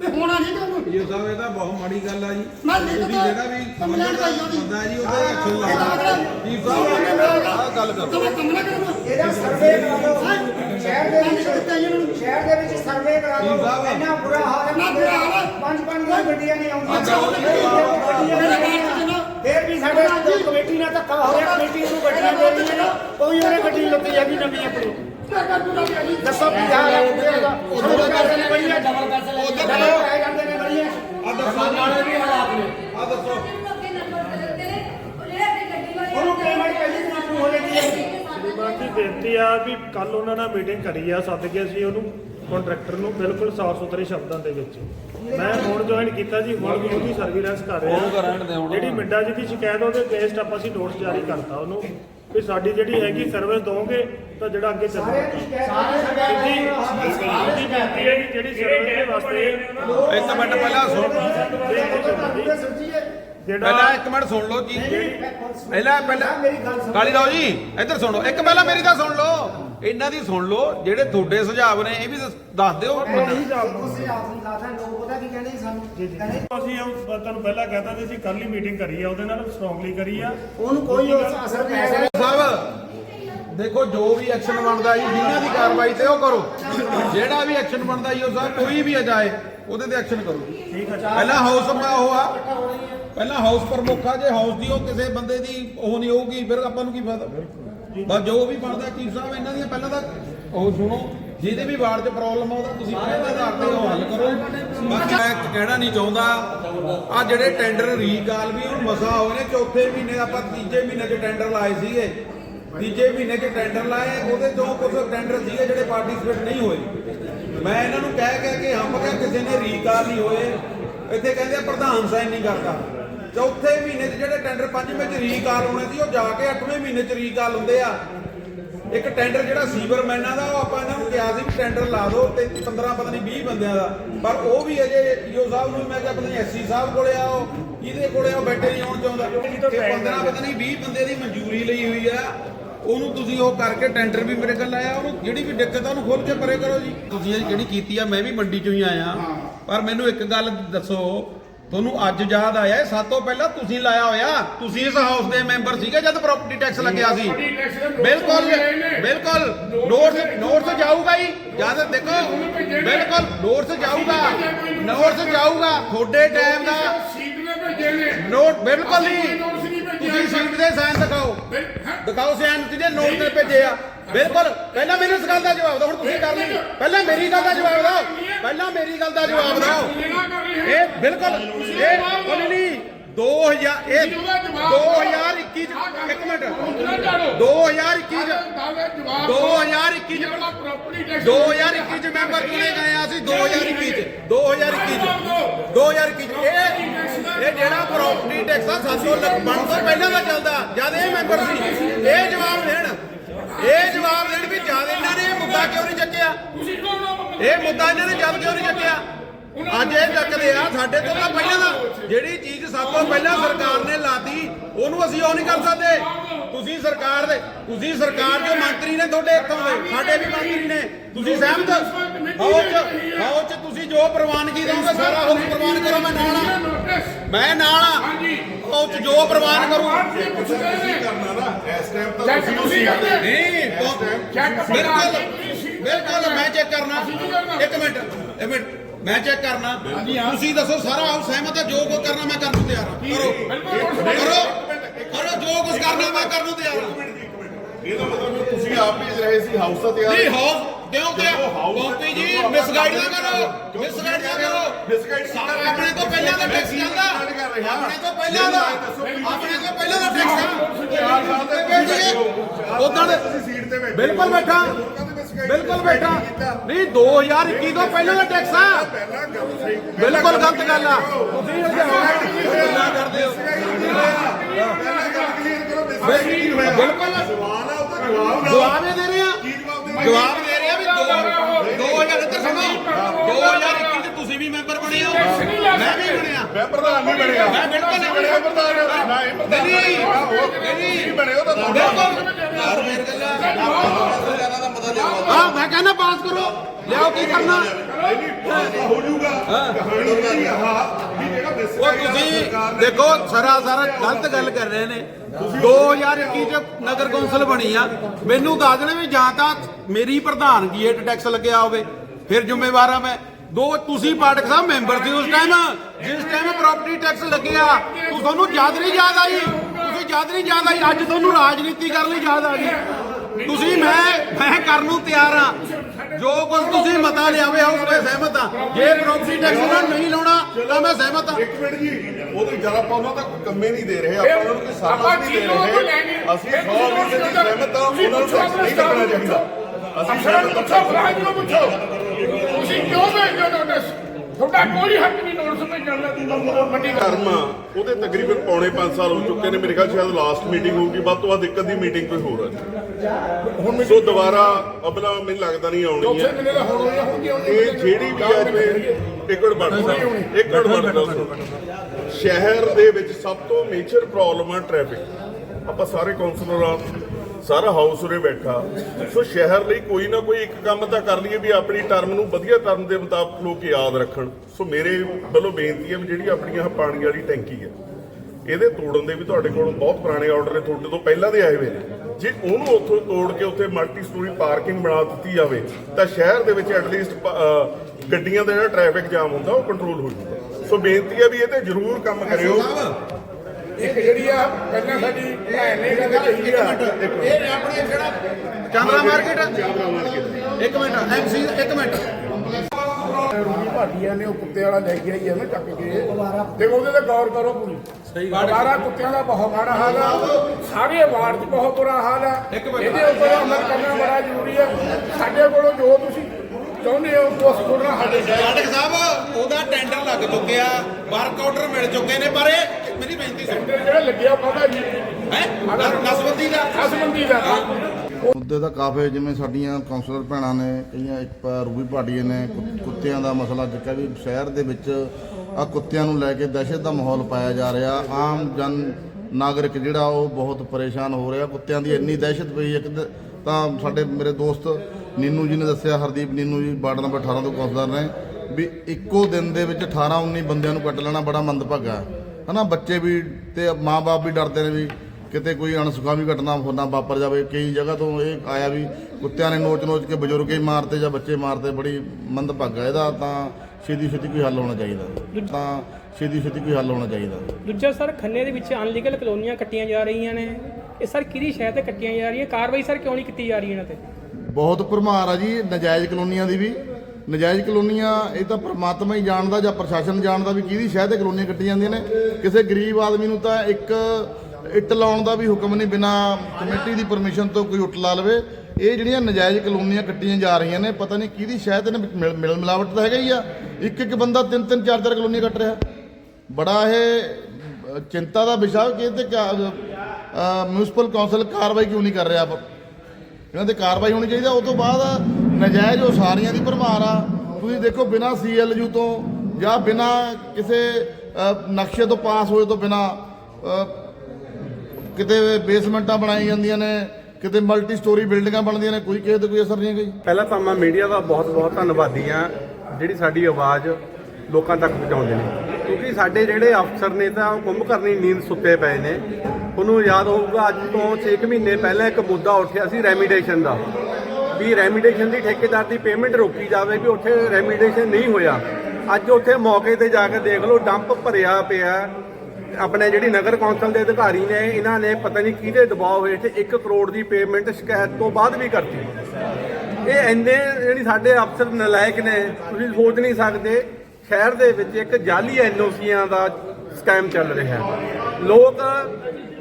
ਤੇ ਹੋਣਾ ਨਹੀਂ ਕੰਮ ਇਹ ਸਾਹਿਬ ਇਹ ਤਾਂ ਬਹੁਤ ਮਾੜੀ ਗੱਲ ਆ ਜੀ। ਮੈਂ ਲਿਖ ਤੁਸੀਂ ਤਾ ਜਿਹੜਾ ਵੀ ਕੰਪਲੇਂਟ ਪਾਈ ਉਹਦੀ ਬੰਦਾ ਜੀ ਉਹਦਾ ਐਕਸ਼ਨ ਇਹਦਾ ਲਾਓ ਮਤਲਬ ਜੀ ਸਾਹਿਬ ਆਹ ਗੱਲ ਕਰੋ। ਤਾਂ ਮੈਂ ਕੰਮ ਨਾ ਕਰੂੰਗਾ। ਇਹਦਾ ਸਰਵੇ ਕਰਾ ਦਿਓ। ਸ਼ਹਿਰ ਦੇ ਮੈਂ ਲਿਖ ਦਿੱਤਾ ਜੀ ਇਹਨਾਂ ਨੂੰ। ਸ਼ਹਿਰ ਦੇ ਵਿੱਚ ਸਰਵੇ ਕਰਾ ਦਿਓ। ਜੀ ਸਾਹਿਬ। ਇੰਨਾ ਬੁਰਾ ਹਾਲ ਹੈ। ਇੰਨਾ ਬੁਰਾ ਹਾਲ ਹੈ। ਪੰਜ ਪੰਜ ਦੀਆਂ ਗੱਡੀਆਂ ਨਹੀਂ ਆਉਂਦੀਆਂ। ਅੱਛਾ, ਉਹ ਤਾਂ ਗੱਡੀਆਂ ਗੱਡੀਆਂ ਮੇਰੇ ਨਹੀਂ ਬਾਤ ਚ ਨਾ ਫੇਰ ਵੀ ਸਾਡੇ ਕਮੇਟੀ ਨਾਲ ਧੱਕਾ ਹੋ ਰਿਹਾ। ਕਮੇਟੀ ਨੂੰ ਗੱਡੀਆਂ ਦੇ ਰਹੀਆਂ ਨੇ। ਕੋਈ ਉਹਨੇ ਗੱਡੀ ਲੱਗੀ ਜਾਂਦੀ ਨਵੀਂ ਆਪਣੀ। ਦੱਸੋ ਕੀ ਹਾਲ ਹੈ ਬੁਰੇ ਦਾ? ਉਧਰ ਪੈਸੇ ਨੇ ਬੜੀਆਂ ਡਬਲ ਪੈਸੇ ਲੈ ਉੱਧਰ ਡਬਲ ਪੈ ਜਾਂਦੇ ਨੇ ਬੜੀਆਂ ਆ ਦੱਸੋ। ਨਾਲੇ ਵੀ ਹਾਲਾਤ ਨੇ। ਆ ਦੱਸੋ। ਉਹਨੂੰ ਪੇਮੈਂਟ ਪਹਿਲੀ ਦਿਨ ਨੂੰ ਹੋ ਜਾਂਦੀ ਹੈ? ਬਾਕੀ ਬੇਨਤੀ ਆ ਵੀ ਕੱਲ ਉਹਨਾਂ ਨਾਲ ਮੀਟਿੰਗ ਕਰੀ ਆ ਸੱਦ ਕੇ ਅਸੀਂ ਉਹਨੂੰ ਕੰਟਰੈਕਟਰ ਨੂੰ ਬਿਲਕੁਲ ਸਾਫ਼ ਸੁਥਰੇ ਸ਼ਬਦਾਂ ਦੇ ਵਿੱਚ। ਮੈਂ ਹੁਣ ਜੁਆਇਨ ਕੀਤਾ ਜੀ ਹੁਣ ਵੀ ਉਹਦੀ ਸਰਵੀਲੈਂਸ ਕਰ ਰਹੇ। ਜਿਹੜੀ ਮਿੰਡਾ ਜੀ ਦੀ ਸ਼ਿਕਾਇਤ ਉਹਦੇ ਬੇਸਡ ਆਪਾਂ ਅਸੀਂ ਨੋਟਿਸ ਜਾਰੀ ਕਰਤਾ ਉਹਨੂੰ। ਵੀ ਸਾਡੀ ਜਿਹੜੀ ਹੈਗੀ ਸਰਵਿਸ ਦੋਗੇ ਤਾਂ ਜਿਹੜਾ ਅੱਗੇ ਚੱਲੇਗਾ ਜੀ ਜੀ ਬੇਨਤੀ ਹੈ ਕਿ ਜਿਹੜੀ ਸਰਵਿਸ ਦੇ ਵਾਸਤੇ ਇੱਕ ਮਿੰਟ ਪਹਿਲਾਂ ਸੁਣ ਪਹਿਲਾਂ ਇੱਕ ਮਿੰਟ ਸੁਣ ਲਓ ਜੀ। ਪਹਿਲਾਂ ਪਹਿਲਾਂ ਕਾਲੀ ਰਾਓ ਜੀ। ਇੱਧਰ ਸੁਣੋ ਇੱਕ ਪਹਿਲਾਂ ਮੇਰੀ ਤਾਂ ਸੁਣ ਲਓ। ਇਹਨਾਂ ਦੀ ਸੁਣ ਲਓ। ਜਿਹੜੇ ਤੁਹਾਡੇ ਸੁਝਾਅ ਨੇ ਇਹ ਵੀ ਦੱਸ- ਦਿਓ। ਤੁਸੀਂ ਆਪ ਨੂੰ ਲਾਤਾ ਲੋਕ ਪਤਾ ਕੀ ਕਹਿੰਦੇ ਸੀ ਸਾਨੂੰ? ਕਹਿੰਦੇ ਅਸੀਂ ਉਹ ਤੁਹਾਨੂੰ ਪਹਿਲਾਂ ਕਹਤਾ ਸੀ ਅਸੀਂ ਕੱਲ ਹੀ ਮੀਟਿੰਗ ਕਰੀ ਆ ਉਹਦੇ ਨਾਲ ਸਟਰੋਂਗਲੀ ਕਰੀ ਆ। ਉਹਨੂੰ ਕੋਈ ਅਸਰ ਨਹੀਂ ਹੈ ਸਾਹਿਬ ਦੇਖੋ ਜੋ ਵੀ ਐਕਸ਼ਨ ਬਣਦਾ ਜੀ ਜਿਨ੍ਹਾਂ ਦੀ ਕਾਰਵਾਈ ਤੇ ਉਹ ਕਰੋ। ਜਿਹੜਾ ਵੀ ਐਕਸ਼ਨ ਬਣਦਾ ਜੀ ਉਹ ਸਾਹਿਬ ਕੋਈ ਵੀ ਆ ਜਾਏ ਉਹਦੇ ਤੇ ਐਕਸ਼ਨ ਕਰੋ। ਪਹਿਲਾਂ ਹਾਊਸ ਮਾ ਉਹ ਆ। ਪਹਿਲਾਂ ਹਾਊਸ ਪ੍ਰਮੁੱਖ ਆ ਜੇ ਹਾਊਸ ਦੀ ਉਹ ਕਿਸੇ ਬੰਦੇ ਦੀ ਉਹ ਨਹੀਂ ਹੋਊਗੀ ਫਿਰ ਆਪਾਂ ਨੂੰ ਕੀ ਫਾਇਦਾ? ਬਸ ਜੋ ਵੀ ਬਣਦਾ ਚੀਫ ਸਾਹਿਬ ਇਹਨਾਂ ਦੀਆਂ ਪਹਿਲਾਂ ਤਾਂ ਉਹ ਸੁਣੋ ਜਿਹਦੇ ਵੀ ਵਾਰਡ 'ਚ ਪ੍ਰੋਬਲਮ ਆ ਉਹਦਾ ਤੁਸੀਂ ਪਹਿਲਾਂ ਆਧਾਰ ਤੇ ਉਹ ਹੱਲ ਕਰੋ। ਬਾਕੀ ਮੈਂ ਕਹਿਣਾ ਨਹੀਂ ਚਾਹੁੰਦਾ ਆ ਜਿਹੜੇ ਟੈਂਡਰ ਰੀਕਾਲ ਵੀ ਹੁਣ ਮਸਾ ਹੋਏ ਨੇ ਚੌਥੇ ਮਹੀਨੇ ਆਪਾਂ ਤੀਜੇ ਮਹੀਨੇ 'ਚ ਟੈਂਡਰ ਲਾਏ ਸੀਗੇ। ਤੀਜੇ ਮਹੀਨੇ 'ਚ ਟੈਂਡਰ ਲਾਏ ਉਹਦੇ ਚੋਂ ਕੁਝ ਟੈਂਡਰ ਸੀਗੇ ਜਿਹੜੇ ਪਾਰਟਿਸਿਪੇਟ ਨਹੀਂ ਹੋਏ। ਮੈਂ ਇਹਨਾਂ ਨੂੰ ਕਹਿ ਕਹਿ ਕੇ ਹੰਬ ਗਿਆ ਕਿਸੇ ਨੇ ਰੀਕਾਲ ਨਹੀਂ ਹੋਏ। ਇੱਥੇ ਕਹਿੰਦੇ ਪ੍ਰਧਾਨ ਸਾਈਨ ਨਹੀਂ ਕਰਦਾ। ਚੌਥੇ ਮਹੀਨੇ 'ਚ ਜਿਹੜੇ ਟੈਂਡਰ ਪੰਜਵੇਂ 'ਚ ਰੀਕਾਲ ਹੋਣੇ ਸੀ ਉਹ ਜਾ ਕੇ 8ਵੇਂ ਮਹੀਨੇ 'ਚ ਰੀਕਾਲ ਹੁੰਦੇ ਆ। ਇੱਕ ਟੈਂਡਰ ਜਿਹੜਾ ਸੀਵਰਮੈਨਾਂ ਦਾ ਉਹ ਆਪਾਂ ਇਹਨਾਂ ਨੂੰ ਕਿਹਾ ਸੀ ਵੀ ਟੈਂਡਰ ਲਾ ਦਿਓ ਤੇ 15 ਪਤਾ ਨਹੀਂ 20 ਬੰਦਿਆਂ ਦਾ। ਪਰ ਉਹ ਵੀ ਅਜੇ ਈਓ ਸਾਹਿਬ ਨੂੰ ਮੈਂ ਕਿਹਾ ਪਤਾ ਨਹੀਂ ਐਸਸੀ ਸਾਹਿਬ ਕੋਲੇ ਆ ਉਹ ਇਹਦੇ ਕੋਲੇ ਉਹ ਬੈਠੇ ਨਹੀਂ ਹੋਣ ਚਾਹੁੰਦਾ। ਤੇ 15 ਪਤਾ ਨਹੀਂ 20 ਬੰਦੇ ਦੀ ਮਨਜ਼ੂਰੀ ਲਈ ਹੋਈ ਆ। ਉਹਨੂੰ ਤੁਸੀਂ ਉਹ ਕਰਕੇ ਟੈਂਡਰ ਵੀ ਮੇਰੇ ਕੋਲ ਲਾਇਆ ਉਹਨੂੰ ਜਿਹੜੀ ਵੀ ਦਿੱਕਤ ਆ ਉਹਨੂੰ ਖੋਲ ਕੇ ਪਰੇ ਕਰੋ ਜੀ। ਤੁਸੀਂ ਜਿਹੜੀ ਕੀਤੀ ਆ ਮੈਂ ਵੀ ਮੰਡੀ ਚੋਂ ਹੀ ਆਇਆ। ਪਰ ਮੈਨੂੰ ਇੱਕ ਗੱਲ ਦੱਸੋ ਤੁਹਾਨੂੰ ਅੱਜ ਯਾਦ ਆਇਆ ਇਹ ਸਭ ਤੋਂ ਪਹਿਲਾਂ ਤੁਸੀਂ ਲਾਇਆ ਹੋਇਆ। ਤੁਸੀਂ ਇਸ ਹਾਊਸ ਦੇ ਮੈਂਬਰ ਸੀਗੇ ਜਦ ਪ੍ਰਾਪਰਟੀ ਟੈਕਸ ਲੱਗਿਆ ਸੀ। ਬਿਲਕੁਲ ਬਿਲਕੁਲ। ਨੋਟਸ ਨੋਟਸ ਜਾਊਗਾ ਹੀ ਜਦ ਦੇਖੋ ਬਿਲਕੁਲ ਨੋਟਸ ਜਾਊਗਾ। ਨੋਟਸ ਜਾਊਗਾ। ਤੁਹਾਡੇ ਟਾਈਮ ਦਾ ਨੋਟ ਬਿਲਕੁਲ ਨਹੀਂ ਤੁਸੀਂ ਸੀਟ ਦੇ ਸਾਈਨ ਦਿਖਾਓ। ਦਿਖਾਓ ਸਾਈਨ ਜਿਹਦੇ ਨੋਟ ਤੇ ਭੇਜੇ ਆ। ਬਿਲਕੁਲ। ਪਹਿਲਾਂ ਮੈਨੂੰ ਇਸ ਗੱਲ ਦਾ ਜਵਾਬ ਦਿਓ ਹੁਣ ਤੁਸੀਂ ਕਰ ਲਈ ਪਹਿਲਾਂ ਮੇਰੀ ਗੱਲ ਦਾ ਜਵਾਬ ਦਿਓ। ਪਹਿਲਾਂ ਮੇਰੀ ਗੱਲ ਦਾ ਜਵਾਬ ਦਿਓ। ਇਹ ਬਿਲਕੁਲ ਇਹ ਕੋਈ ਨਹੀਂ 2000 ਇਹ 2021 ਚ ਇੱਕ ਮਿੰਟ। 2021 ਚ 2021 ਚ 2021 ਚ ਮੈਂਬਰ ਚੁਣੇ ਗਏ ਆ ਅਸੀਂ? 2021 ਚ। 2021 ਚ। 2021 ਚ। ਇਹ ਇਹ ਜਿਹੜਾ ਪ੍ਰਾਪਰਟੀ ਟੈਕਸ ਆ ਸਾਤੋਂ ਬਣ ਤੋਂ ਪਹਿਲਾਂ ਦਾ ਚੱਲਦਾ ਜਦ ਇਹ ਮੈਂਬਰ ਸੀ। ਇਹ ਜਵਾਬ ਦੇਣ। ਇਹ ਜਵਾਬ ਦੇਣ ਵੀ ਜਦ ਇਹਨਾਂ ਨੇ ਇਹ ਮੁੱਦਾ ਕਿਉਂ ਨਹੀਂ ਚੱਕਿਆ? ਇਹ ਮੁੱਦਾ ਇਹਨਾਂ ਨੇ ਜਦ ਕਿਉਂ ਨਹੀਂ ਚੱਕਿਆ? ਅੱਜ ਇਹ ਚੱਕਦੇ ਆ ਸਾਡੇ ਤੋਂ ਤਾਂ ਪਹਿਲਾਂ ਦਾ ਜਿਹੜੀ ਚੀਜ਼ ਸਭ ਤੋਂ ਪਹਿਲਾਂ ਸਰਕਾਰ ਨੇ ਲਾਤੀ ਉਹਨੂੰ ਅਸੀਂ ਉਹ ਨਹੀਂ ਕਰ ਸਕਦੇ। ਤੁਸੀਂ ਸਰਕਾਰ ਦੇ ਤੁਸੀਂ ਸਰਕਾਰ ਦੇ ਮੰਤਰੀ ਨੇ ਤੁਹਾਡੇ ਇੱਥੋਂ ਦੇ ਸਾਡੇ ਵੀ ਮੰਤਰੀ ਨੇ। ਤੁਸੀਂ ਸਹਿਮਤ? ਹਾਊਸ ਚ ਤੁਸੀਂ ਜੋ ਪ੍ਰਵਾਨਗੀ ਦੋਗੇ ਸਾਰਾ ਹਾਊਸ ਪ੍ਰਵਾਨ ਕਰੋ ਮੈਂ ਨਾਲ ਆ। ਮੈਂ ਨਾਲ ਆ। ਚ ਜੋ ਪ੍ਰਵਾਨ ਕਰੂ। ਕਰਨਾ ਨਾ ਇਸ ਟਾਈਮ ਤਾਂ ਤੁਸੀਂ ਨਹੀਂ ਪੋ- ਬਿਲਕੁਲ ਬਿਲਕੁਲ ਮੈਂ ਚੈੱਕ ਕਰਨਾ। ਇੱਕ ਮਿੰਟ ਇੱਕ ਮਿੰਟ। ਮੈਂ ਚੈੱਕ ਕਰਨਾ। ਤੁਸੀਂ ਦੱਸੋ ਸਾਰਾ ਹਾਊਸ ਸਹਿਮਤ ਹੈ ਜੋ ਕੁਝ ਕਰਨਾ ਮੈਂ ਕਰਨ ਨੂੰ ਤਿਆਰ ਹਾਂ। ਕਰੋ। ਕਰੋ। ਕਰੋ। ਜੋ ਕੁਝ ਕਰਨਾ ਮੈਂ ਕਰਨ ਨੂੰ ਤਿਆਰ ਹਾਂ। ਇਹਦਾ ਮਤਲਬ ਤੁਸੀਂ ਆਪ ਭੇਜ ਰਹੇ ਸੀ ਹਾਊਸ ਦਾ ਤਿਆਰ ਨਹੀਂ ਹਾਊਸ ਦਿਓ ਕਿ ਗੋਪੀ ਜੀ ਮਿਸਗਾਈਡ ਨਾ ਕਰੋ ਮਿਸਗਾਈਡ ਨਾ ਕਰੋ। ਹੋ? ਆਪਣੇ ਤੋਂ ਪਹਿਲਾਂ ਦਾ ਟੈਕਸ ਹਾਂ। ਆਪਣੇ ਤੋਂ ਪਹਿਲਾਂ ਦਾ ਆਪਣੇ ਤੋਂ ਪਹਿਲਾਂ ਦਾ ਟੈਕਸ ਉਦੋਂ ਤੁਸੀਂ ਸੀਟ ਤੇ ਬੈਠੇ ਬਿਲਕੁਲ ਬੈਠਾ। ਬਿਲਕੁਲ ਬੈਠਾ। ਨਹੀਂ 2021 ਤੋਂ ਪਹਿਲਾਂ ਦਾ ਟੈਕਸ ਆ। ਪਹਿਲਾਂ ਗੱਲ ਸਹੀ ਬਿਲਕੁਲ ਗਲਤ ਗੱਲ ਆ। ਤੁਸੀਂ ਗੱਲਾਂ ਕਰਦੇ ਹੋ ਬਿਲਕੁਲ। ਸਵਾਲ ਆ ਉਹਦਾ ਜਵਾਬ ਦੇ ਰਹੇ ਆ। ਜਵਾਬ ਦੇਵਾਂਗੇ? ਜਵਾਬ ਦੇ ਰਹੇ ਆ ਵੀ 2000 ਇੱਧਰ ਸੁਣੋ 2021 ਚ ਤੁਸੀਂ ਵੀ ਮੈਂਬਰ ਬਣੇ ਹੋ। ਮੈਂ ਵੀ ਬਣਿਆ। ਮੈਂ ਪ੍ਰਧਾਨ ਨਹੀਂ ਬਣਿਆ। ਮੈਂ ਬਿਲਕੁਲ ਨਹੀਂ ਬਣਿਆ ਪ੍ਰਧਾਨ। ਨਾ ਇਹ ਪ੍ਰਧਾਨ ਨਹੀਂ, ਨਹੀਂ ਨਹੀਂ। ਬਣੇ ਉਹ ਤਾਂ ਬਿਲਕੁਲ ਯਾਰ ਮੇਰੇ ਗੱਲਾਂ ਹਾਂ। ਮੈਂ ਕਹਿੰਦਾ ਪਾਸ ਕਰੋ। ਲਿਆਓ ਕੀ ਕਰਨਾ? ਹੋ ਜਾਊਗਾ। ਕਹਾਣੀ ਜਿਹੜੀ ਆਹ ਵੀ ਜਿਹੜਾ ਮਿਸ ਉਹ ਤੁਸੀਂ ਦੇਖੋ ਸਰਾਸਰ ਗਲਤ ਗੱਲ ਕਰ ਰਹੇ ਨੇ। 2021 ਚ ਨਗਰ ਕੌਂਸਲ ਬਣੀ ਆ। ਮੈਨੂੰ ਦੱਸ ਦੇਣ ਵੀ ਜਾਂ ਤਾਂ ਮੇਰੀ ਪ੍ਰਧਾਨਗੀ ਇਹ ਟੈਕਸ ਲੱਗਿਆ ਹੋਵੇ। ਫਿਰ ਜ਼ਿੰਮੇਵਾਰ ਆ ਮੈਂ। ਦੋ ਤੁਸੀਂ ਪਾਠਕ ਸਾਹਿਬ ਮੈਂਬਰ ਸੀ ਉਸ ਟਾਈਮ ਜਿਸ ਟਾਈਮ ਪ੍ਰਾਪਰਟੀ ਟੈਕਸ ਲੱਗਿਆ ਤੂੰ ਤੁਹਾਨੂੰ ਯਾਦ ਨਹੀਂ ਯਾਦ ਆਈ? ਤੁਸੀਂ ਯਾਦ ਨਹੀਂ ਯਾਦ ਆਈ? ਅੱਜ ਤੁਹਾਨੂੰ ਰਾਜਨੀਤੀ ਕਰਨ ਲਈ ਯਾਦ ਆ ਗਈ। ਤੁਸੀਂ ਮੈਂ ਮੈਂ ਕਰਨ ਨੂੰ ਤਿਆਰ ਆ। ਜੋ ਕੁਝ ਤੁਸੀਂ ਮਤਾ ਲਿਆਵੇ ਹਾਊਸ ਮੈਂ ਸਹਿਮਤ ਆ। ਜੇ ਪ੍ਰਾਪਰਟੀ ਟੈਕਸ ਉਹਨਾਂ ਨੂੰ ਨਹੀਂ ਲਾਉਣਾ ਤਾਂ ਮੈਂ ਸਹਿਮਤ ਆ। ਇੱਕ ਮਿੰਟ ਜੀ ਉਹਦੇ ਜਰਾ ਆਪਾਂ ਉਹਨਾਂ ਦਾ ਕੋਈ ਕੰਮੇ ਨਹੀਂ ਦੇ ਰਹੇ ਆਪਾਂ ਉਹਨਾਂ ਨੂੰ ਕੋਈ ਸਾਥ ਨਹੀਂ ਦੇ ਰਹੇ। ਅਸੀਂ 100 ਵੀ ਸਹਿਮਤ ਆ ਉਹਨਾਂ ਨੂੰ ਨਹੀਂ ਲੱਗਣਾ ਚਾਹੀਦਾ। ਅਸੀਂ ਸਹਿਮਤ ਹਾਂ ਤੁਸੀਂ ਕਿਉਂ ਭੇਜਦੇ ਹੋ? ਨੋਟਿਸ ਤੁਹਾਡਾ ਕੋਈ ਹੱਕ ਨਹੀਂ ਨੋਟਿਸ ਭੇਜਣ ਦਾ ਮੰਡੀ ਧਰਮ ਆ, ਉਹਦੇ ਤਕਰੀਬਨ ਪੌਣੇ 5 ਸਾਲ ਹੋ ਚੁੱਕੇ ਨੇ ਮੇਰੇ ਖਿਆਲ ਸ਼ਾਇਦ ਲਾਸਟ ਮੀਟਿੰਗ ਹੋਊਗੀ ਵੱਧ ਤੋਂ ਵੱਧ ਇੱਕ ਅੱਧੀ ਮੀਟਿੰਗ ਕੋਈ ਹੋਰ ਹੈ ਹੁਣ ਸੋ ਦੁਬਾਰਾ ਅਬਲਾ ਮੈਨੂੰ ਲੱਗਦਾ ਨਹੀਂ ਆਉਣੀ ਹੈ ਦਾ ਇਹ ਜਿਹੜੀ ਵੀ ਹੈ ਜਿਵੇਂ ਇੱਕ ਮਿੰਟ ਬਣ ਇੱਕ ਮਿੰਟ ਬਣ ਦੱਸੋ ਸ਼ਹਿਰ ਦੇ ਵਿੱਚ ਸਭ ਤੋਂ ਮੇਜਰ ਪ੍ਰੋਬਲਮ ਹੈ ਟ੍ਰੈਫਿਕ ਆਪਾਂ ਸਾਰੇ ਕਾਉਂਸਲਰ ਆ ਸਾਰਾ ਹਾਊਸ ਉਰੇ ਬੈਠਾ। ਸੋ ਸ਼ਹਿਰ ਲਈ ਕੋਈ ਨਾ ਕੋਈ ਇੱਕ ਕੰਮ ਤਾਂ ਕਰ ਲਈਏ ਵੀ ਆਪਣੀ ਟਰਮ ਨੂੰ ਵਧੀਆ ਟਰਮ ਦੇ ਮੁਤਾਬਕ ਲੋਕ ਯਾਦ ਰੱਖਣ। ਸੋ ਮੇਰੇ ਵੱਲੋਂ ਬੇਨਤੀ ਹੈ ਵੀ ਜਿਹੜੀ ਆਪਣੀ ਆਹ ਪਾਣੀ ਵਾਲੀ ਟੈਂਕੀ ਹੈ, ਇਹਦੇ ਤੋੜਨ ਦੇ ਵੀ ਤੁਹਾਡੇ ਕੋਲੋਂ ਬਹੁਤ ਪੁਰਾਣੇ ਆਰਡਰ ਨੇ, ਤੁਹਾਡੇ ਤੋਂ ਪਹਿਲਾਂ ਦੇ ਆਏ ਹੋਏ ਨੇ। ਜੇ ਉਹਨੂੰ ਉੱਥੋਂ ਤੋੜ ਕੇ ਉੱਥੇ ਮਲਟੀ ਸਟੋਰੀ ਪਾਰਕਿੰਗ ਬਣਾ ਦਿੱਤੀ ਜਾਵੇ, ਤਾਂ ਸ਼ਹਿਰ ਦੇ ਵਿੱਚ ਐਟਲੀਸਟ ਗੱਡੀਆਂ ਦਾ ਜਿਹੜਾ ਟ੍ਰੈਫਿਕ ਜਾਮ ਹੁੰਦਾ, ਉਹ ਕੰਟਰੋਲ ਹੋ ਜਾਊਗਾ। ਸੋ ਬੇਨਤੀ ਹੈ ਵੀ ਇਹ ਤੇ ਜ਼ਰੂਰ ਕੰਮ ਕਰਿਓ। ਇੱਕ ਜਿਹੜੀ ਆ ਪਹਿਲਾਂ ਸਾਡੀ ਭੈਣ ਨੇ ਗੱਲ ਕਹੀ ਆ ਇਹ ਆਪਣੇ ਜਿਹੜਾ ਚਾਂਦਰਾ ਮਾਰਕੀਟ? ਇੱਕ ਮਿੰਟ ਐਮਸੀ ਇੱਕ ਮਿੰਟ। ਭਾਟੀਆਂ ਨੇ ਉਹ ਕੁੱਤੇ ਵਾਲਾ ਲੈ ਕੇ ਆਈ ਹੈ ਨਾ ਚੱਕ ਕੇ। ਤੇ ਉਹਦੇ ਤੇ ਗੌਰ ਕਰੋ ਪੂਰੀ। ਸਹੀ ਗੱਲ ਕੁੱਤਿਆਂ ਦਾ ਬਹੁਤ ਮਾੜਾ ਹਾਲ ਆ। ਸਾਰੇ ਵਾਰਡ 'ਚ ਬਹੁਤ ਬੁਰਾ ਹਾਲ ਆ। ਇਹਦੇ ਉੱਪਰ ਅਮਲ ਕਰਨਾ ਬੜਾ ਜ਼ਰੂਰੀ ਆ। ਸਾਡੇ ਕੋਲੋਂ ਜੋ ਤੁਸੀਂ ਚਾਹੁੰਦੇ ਹੋ ਉਸ ਕੋਲ ਸਾਡੇ ਨਾਟਕ ਸਾਹਿਬ ਉਹਦਾ ਟੈਂਡਰ ਲੱਗ ਚੁੱਕਿਆ। ਵਰਕ ਆਰਡਰ ਮਿਲ ਚੁੱਕੇ ਨੇ ਪਰ ਇਹ ਮੇਰੀ ਬੇਨਤੀ ਸੁਣ। ਸੈਂਟਰ ਜਿਹੜਾ ਲੱਗਿਆ ਪਤਾ ਜੀ ਹੈ? ਨਸਬੰਦੀ ਦਾ। ਅਸਮੰਦੀ ਦਾ। ਮੁੱਦੇ ਤਾਂ ਕਾਫੀ ਜਿਵੇਂ ਸਾਡੀਆਂ ਕਾਉਂਸਲਰ ਭੈਣਾਂ ਨੇ ਕਈਆਂ ਇੱਕ ਪ- ਰੂਬੀ ਭਾਟੀਏ ਨੇ ਕੁੱਤਿਆਂ ਦਾ ਮਸਲਾ ਚੱਕਿਆ ਵੀ ਸ਼ਹਿਰ ਦੇ ਵਿੱਚ ਆ ਕੁੱਤਿਆਂ ਨੂੰ ਲੈ ਕੇ ਦਹਿਸ਼ਤ ਦਾ ਮਾਹੌਲ ਪਾਇਆ ਜਾ ਰਿਹਾ। ਆਮ ਜਨ ਨਾਗਰਿਕ ਜਿਹੜਾ ਉਹ ਬਹੁਤ ਪਰੇਸ਼ਾਨ ਹੋ ਰਿਹਾ। ਕੁੱਤਿਆਂ ਦੀ ਇੰਨੀ ਦਹਿਸ਼ਤ ਪਈ ਇੱਕ ਤਾਂ ਸਾਡੇ ਮੇਰੇ ਦੋਸਤ ਨੀਨੂ ਜੀ ਨੇ ਦੱਸਿਆ ਹਰਦੀਪ ਨੀਨੂ ਜੀ ਵਾਰਡ ਨੰਬਰ 18 ਤੋਂ ਕਾਉਂਸਲਰ ਨੇ ਵੀ ਇੱਕੋ ਦਿਨ ਦੇ ਵਿੱਚ 18 19 ਬੰਦਿਆਂ ਨੂੰ ਕੱਟ ਲੈਣਾ ਬੜਾ ਮੰਦਭਾਗਾ। ਹੈ ਹਨਾ ਬੱਚੇ ਵੀ ਤੇ ਮਾਪੇ ਵੀ ਡਰਦੇ ਨੇ ਵੀ ਕਿਤੇ ਕੋਈ ਅਣਸੁਖਾਵੀ ਘਟਨਾ ਹੋਣਾ ਵਾਪਰ ਜਾਵੇ। ਕਈ ਜਗ੍ਹਾ ਤੋਂ ਇਹ ਆਇਆ ਵੀ ਕੁੱਤਿਆਂ ਨੇ ਨੋਚ-ਨੋਚ ਕੇ ਬਜ਼ੁਰਗ ਹੀ ਮਾਰਤੇ ਜਾਂ ਬੱਚੇ ਮਾਰਤੇ ਬੜੀ ਮੰਦਭਾਗਾ। ਇਹਦਾ ਤਾਂ ਛੇਤੀ ਛੇਤੀ ਕੋਈ ਹੱਲ ਹੋਣਾ ਚਾਹੀਦਾ। ਤਾਂ ਛੇਤੀ ਛੇਤੀ ਕੋਈ ਹੱਲ ਹੋਣਾ ਚਾਹੀਦਾ। ਦੂਜਾ ਸਰ ਖੰਨੇ ਦੇ ਵਿੱਚ ਅਨਲੀਗਲ ਕਲੋਨੀਆਂ ਕੱਟੀਆਂ ਜਾ ਰਹੀਆਂ ਨੇ। ਇਹ ਸਰ ਕਿਹਦੀ ਸ਼ਹਿਰ ਤੇ ਕੱਟੀਆਂ ਜਾ ਰਹੀਆਂ? ਕਾਰਵਾਈ ਸਰ ਕਿਉਂ ਨਹੀਂ ਕੀਤੀ ਜਾ ਰਹੀ ਇਹਨਾਂ ਤੇ? ਬਹੁਤ ਭਰਮਾਰ ਆ ਜੀ, ਨਜਾਇਜ਼ ਕਲੋਨੀਆਂ ਦੀ ਵੀ। ਨਜਾਇਜ਼ ਕਲੋਨੀਆਂ, ਇਹ ਤਾਂ ਪ੍ਰਮਾਤਮਾ ਹੀ ਜਾਣਦਾ ਜਾਂ ਪ੍ਰਸ਼ਾਸਨ ਜਾਣਦਾ ਵੀ ਕਿਹਦੀ ਸ਼ਹਿਰ ਤੇ ਕਲੋਨੀਆਂ ਕੱਟੀ ਜਾਂਦੀਆਂ ਨੇ। ਕਿਸੇ ਗਰੀਬ ਆਦਮੀ ਨੂੰ ਤਾਂ ਇੱਕ ਇੱਟ ਲਾਉਣ ਦਾ ਵੀ ਹੁਕਮ ਨਹੀਂ ਬਿਨਾ ਕਮੇਟੀ ਦੀ ਪਰਮਿਸ਼ਨ ਤੋਂ ਕੋਈ ਉੱਟ ਲਾ ਲਵੇ। ਇਹ ਜਿਹੜੀਆਂ ਨਜਾਇਜ਼ ਕਲੋਨੀਆਂ ਕੱਟੀਆਂ ਜਾ ਰਹੀਆਂ ਨੇ, ਪਤਾ ਨਹੀਂ ਕਿਹਦੀ ਸ਼ਹਿਰ ਤੇ ਨੇ, ਮਿਲ ਮਿਲ ਮਿਲਾਵਟ ਤਾਂ ਹੈਗਾ ਹੀ ਆ। ਇੱਕ ਇੱਕ ਬੰਦਾ ਤਿੰਨ ਤਿੰਨ, ਚਾਰ ਚਾਰ ਕਲੋਨੀਆਂ ਕੱਟ ਰਿਹਾ। ਬੜਾ ਇਹ ਚਿੰਤਾ ਦਾ ਵਿਸ਼ਾ ਕਿ ਇਹ ਤੇ ਮਿਊਨਿਸਪਲ ਕੌਂਸਲ ਕਾਰਵਾਈ ਕਿਉਂ ਨਹੀਂ ਕਰ ਰਿਹਾ ਇਹਨਾਂ ਤੇ ਕਾਰਵਾਈ ਹੋਣੀ ਚਾਹੀਦੀ ਆ। ਉਸ ਤੋਂ ਬਾਅਦ ਨਜਾਇਜ਼ ਉਸਾਰੀਆਂ ਦੀ ਭਰਮਾਰ ਆ। ਤੁਸੀਂ ਦੇਖੋ, ਬਿਨਾ ਸੀਐਲਯੂ ਤੋਂ ਜਾਂ ਬਿਨਾ ਕਿਸੇ ਨਕਸ਼ੇ ਤੋਂ ਪਾਸ ਹੋਏ ਤੋਂ ਬਿਨਾ ਕਿਤੇ ਬੇਸਮੈਂਟਾਂ ਬਣਾਈ ਜਾਂਦੀਆਂ ਨੇ, ਕਿਤੇ ਮਲਟੀ ਸਟੋਰੀ ਬਿਲਡਿੰਗਾਂ ਬਣਦੀਆਂ ਨੇ, ਕੋਈ ਕਿਸੇ ਤੇ ਕੋਈ ਅਸਰ ਨਹੀਂ ਹੈਗਾ ਪਹਿਲਾਂ ਤਾਂ ਮੈਂ ਮੀਡੀਆ ਦਾ ਬਹੁਤ ਬਹੁਤ ਧੰਨਵਾਦੀ ਆ ਜਿਹੜੀ ਸਾਡੀ ਆਵਾਜ਼ ਲੋਕਾਂ ਤੱਕ ਪਹੁੰਚਾਉਂਦੇ ਨੇ। ਕਿਉਂਕਿ ਸਾਡੇ ਜਿਹੜੇ ਅਫਸਰ ਨੇ ਤਾਂ ਉਹ ਕੁੰਭ ਕਰਨੀ ਨੀਂਦ ਸੁੱਤੇ ਪਏ ਨੇ। ਤੁਹਾਨੂੰ ਯਾਦ ਹੋਊਗਾ, ਅੱਜ ਤੋਂ 6 ਮਹੀਨੇ ਪਹਿਲਾਂ ਇੱਕ ਮੁੱਦਾ ਉੱਠਿਆ ਸੀ ਰੈਮੀਡੇਸ਼ਨ ਦਾ, ਵੀ ਰੈਮੀਡੇਸ਼ਨ ਦੀ ਠੇਕੇਦਾਰ ਦੀ ਪੇਮੈਂਟ ਰੋਕੀ ਜਾਵੇ ਵੀ ਉੱਥੇ ਰੈਮੀਡੇਸ਼ਨ ਨਹੀਂ ਹੋਇਆ। ਅੱਜ ਉੱਥੇ ਮੌਕੇ ਤੇ ਜਾ ਕੇ ਦੇਖ ਲਓ ਡੰਪ ਭਰਿਆ ਪਿਆ ਆਪਣੇ ਜਿਹੜੀ ਨਗਰ ਕੌਂਸਲ ਦੇ ਅਧਿਕਾਰੀ ਨੇ, ਇਹਨਾਂ ਨੇ ਪਤਾ ਨਹੀਂ ਕਿਹਦੇ ਦਬਾਅ ਹੇਠ 1 ਕਰੋੜ ਦੀ ਪੇਮੈਂਟ ਸ਼ਿਕਾਇਤ ਤੋਂ ਬਾਅਦ ਵੀ ਕਰਤੀ। ਇਹ ਇੰਨੇ ਜਿਹੜੀ ਸਾਡੇ ਅਫਸਰ ਨਲਾਇਕ ਨੇ, ਤੁਸੀਂ ਸੋਚ ਨਹੀਂ ਸਕਦੇ, ਸ਼ਹਿਰ ਦੇ ਵਿੱਚ ਇੱਕ ਜਾਲੀ ਐਨਓਸੀਆਂ ਦਾ ਸਕੈਮ ਚੱਲ ਰਿਹਾ ਲੋਕ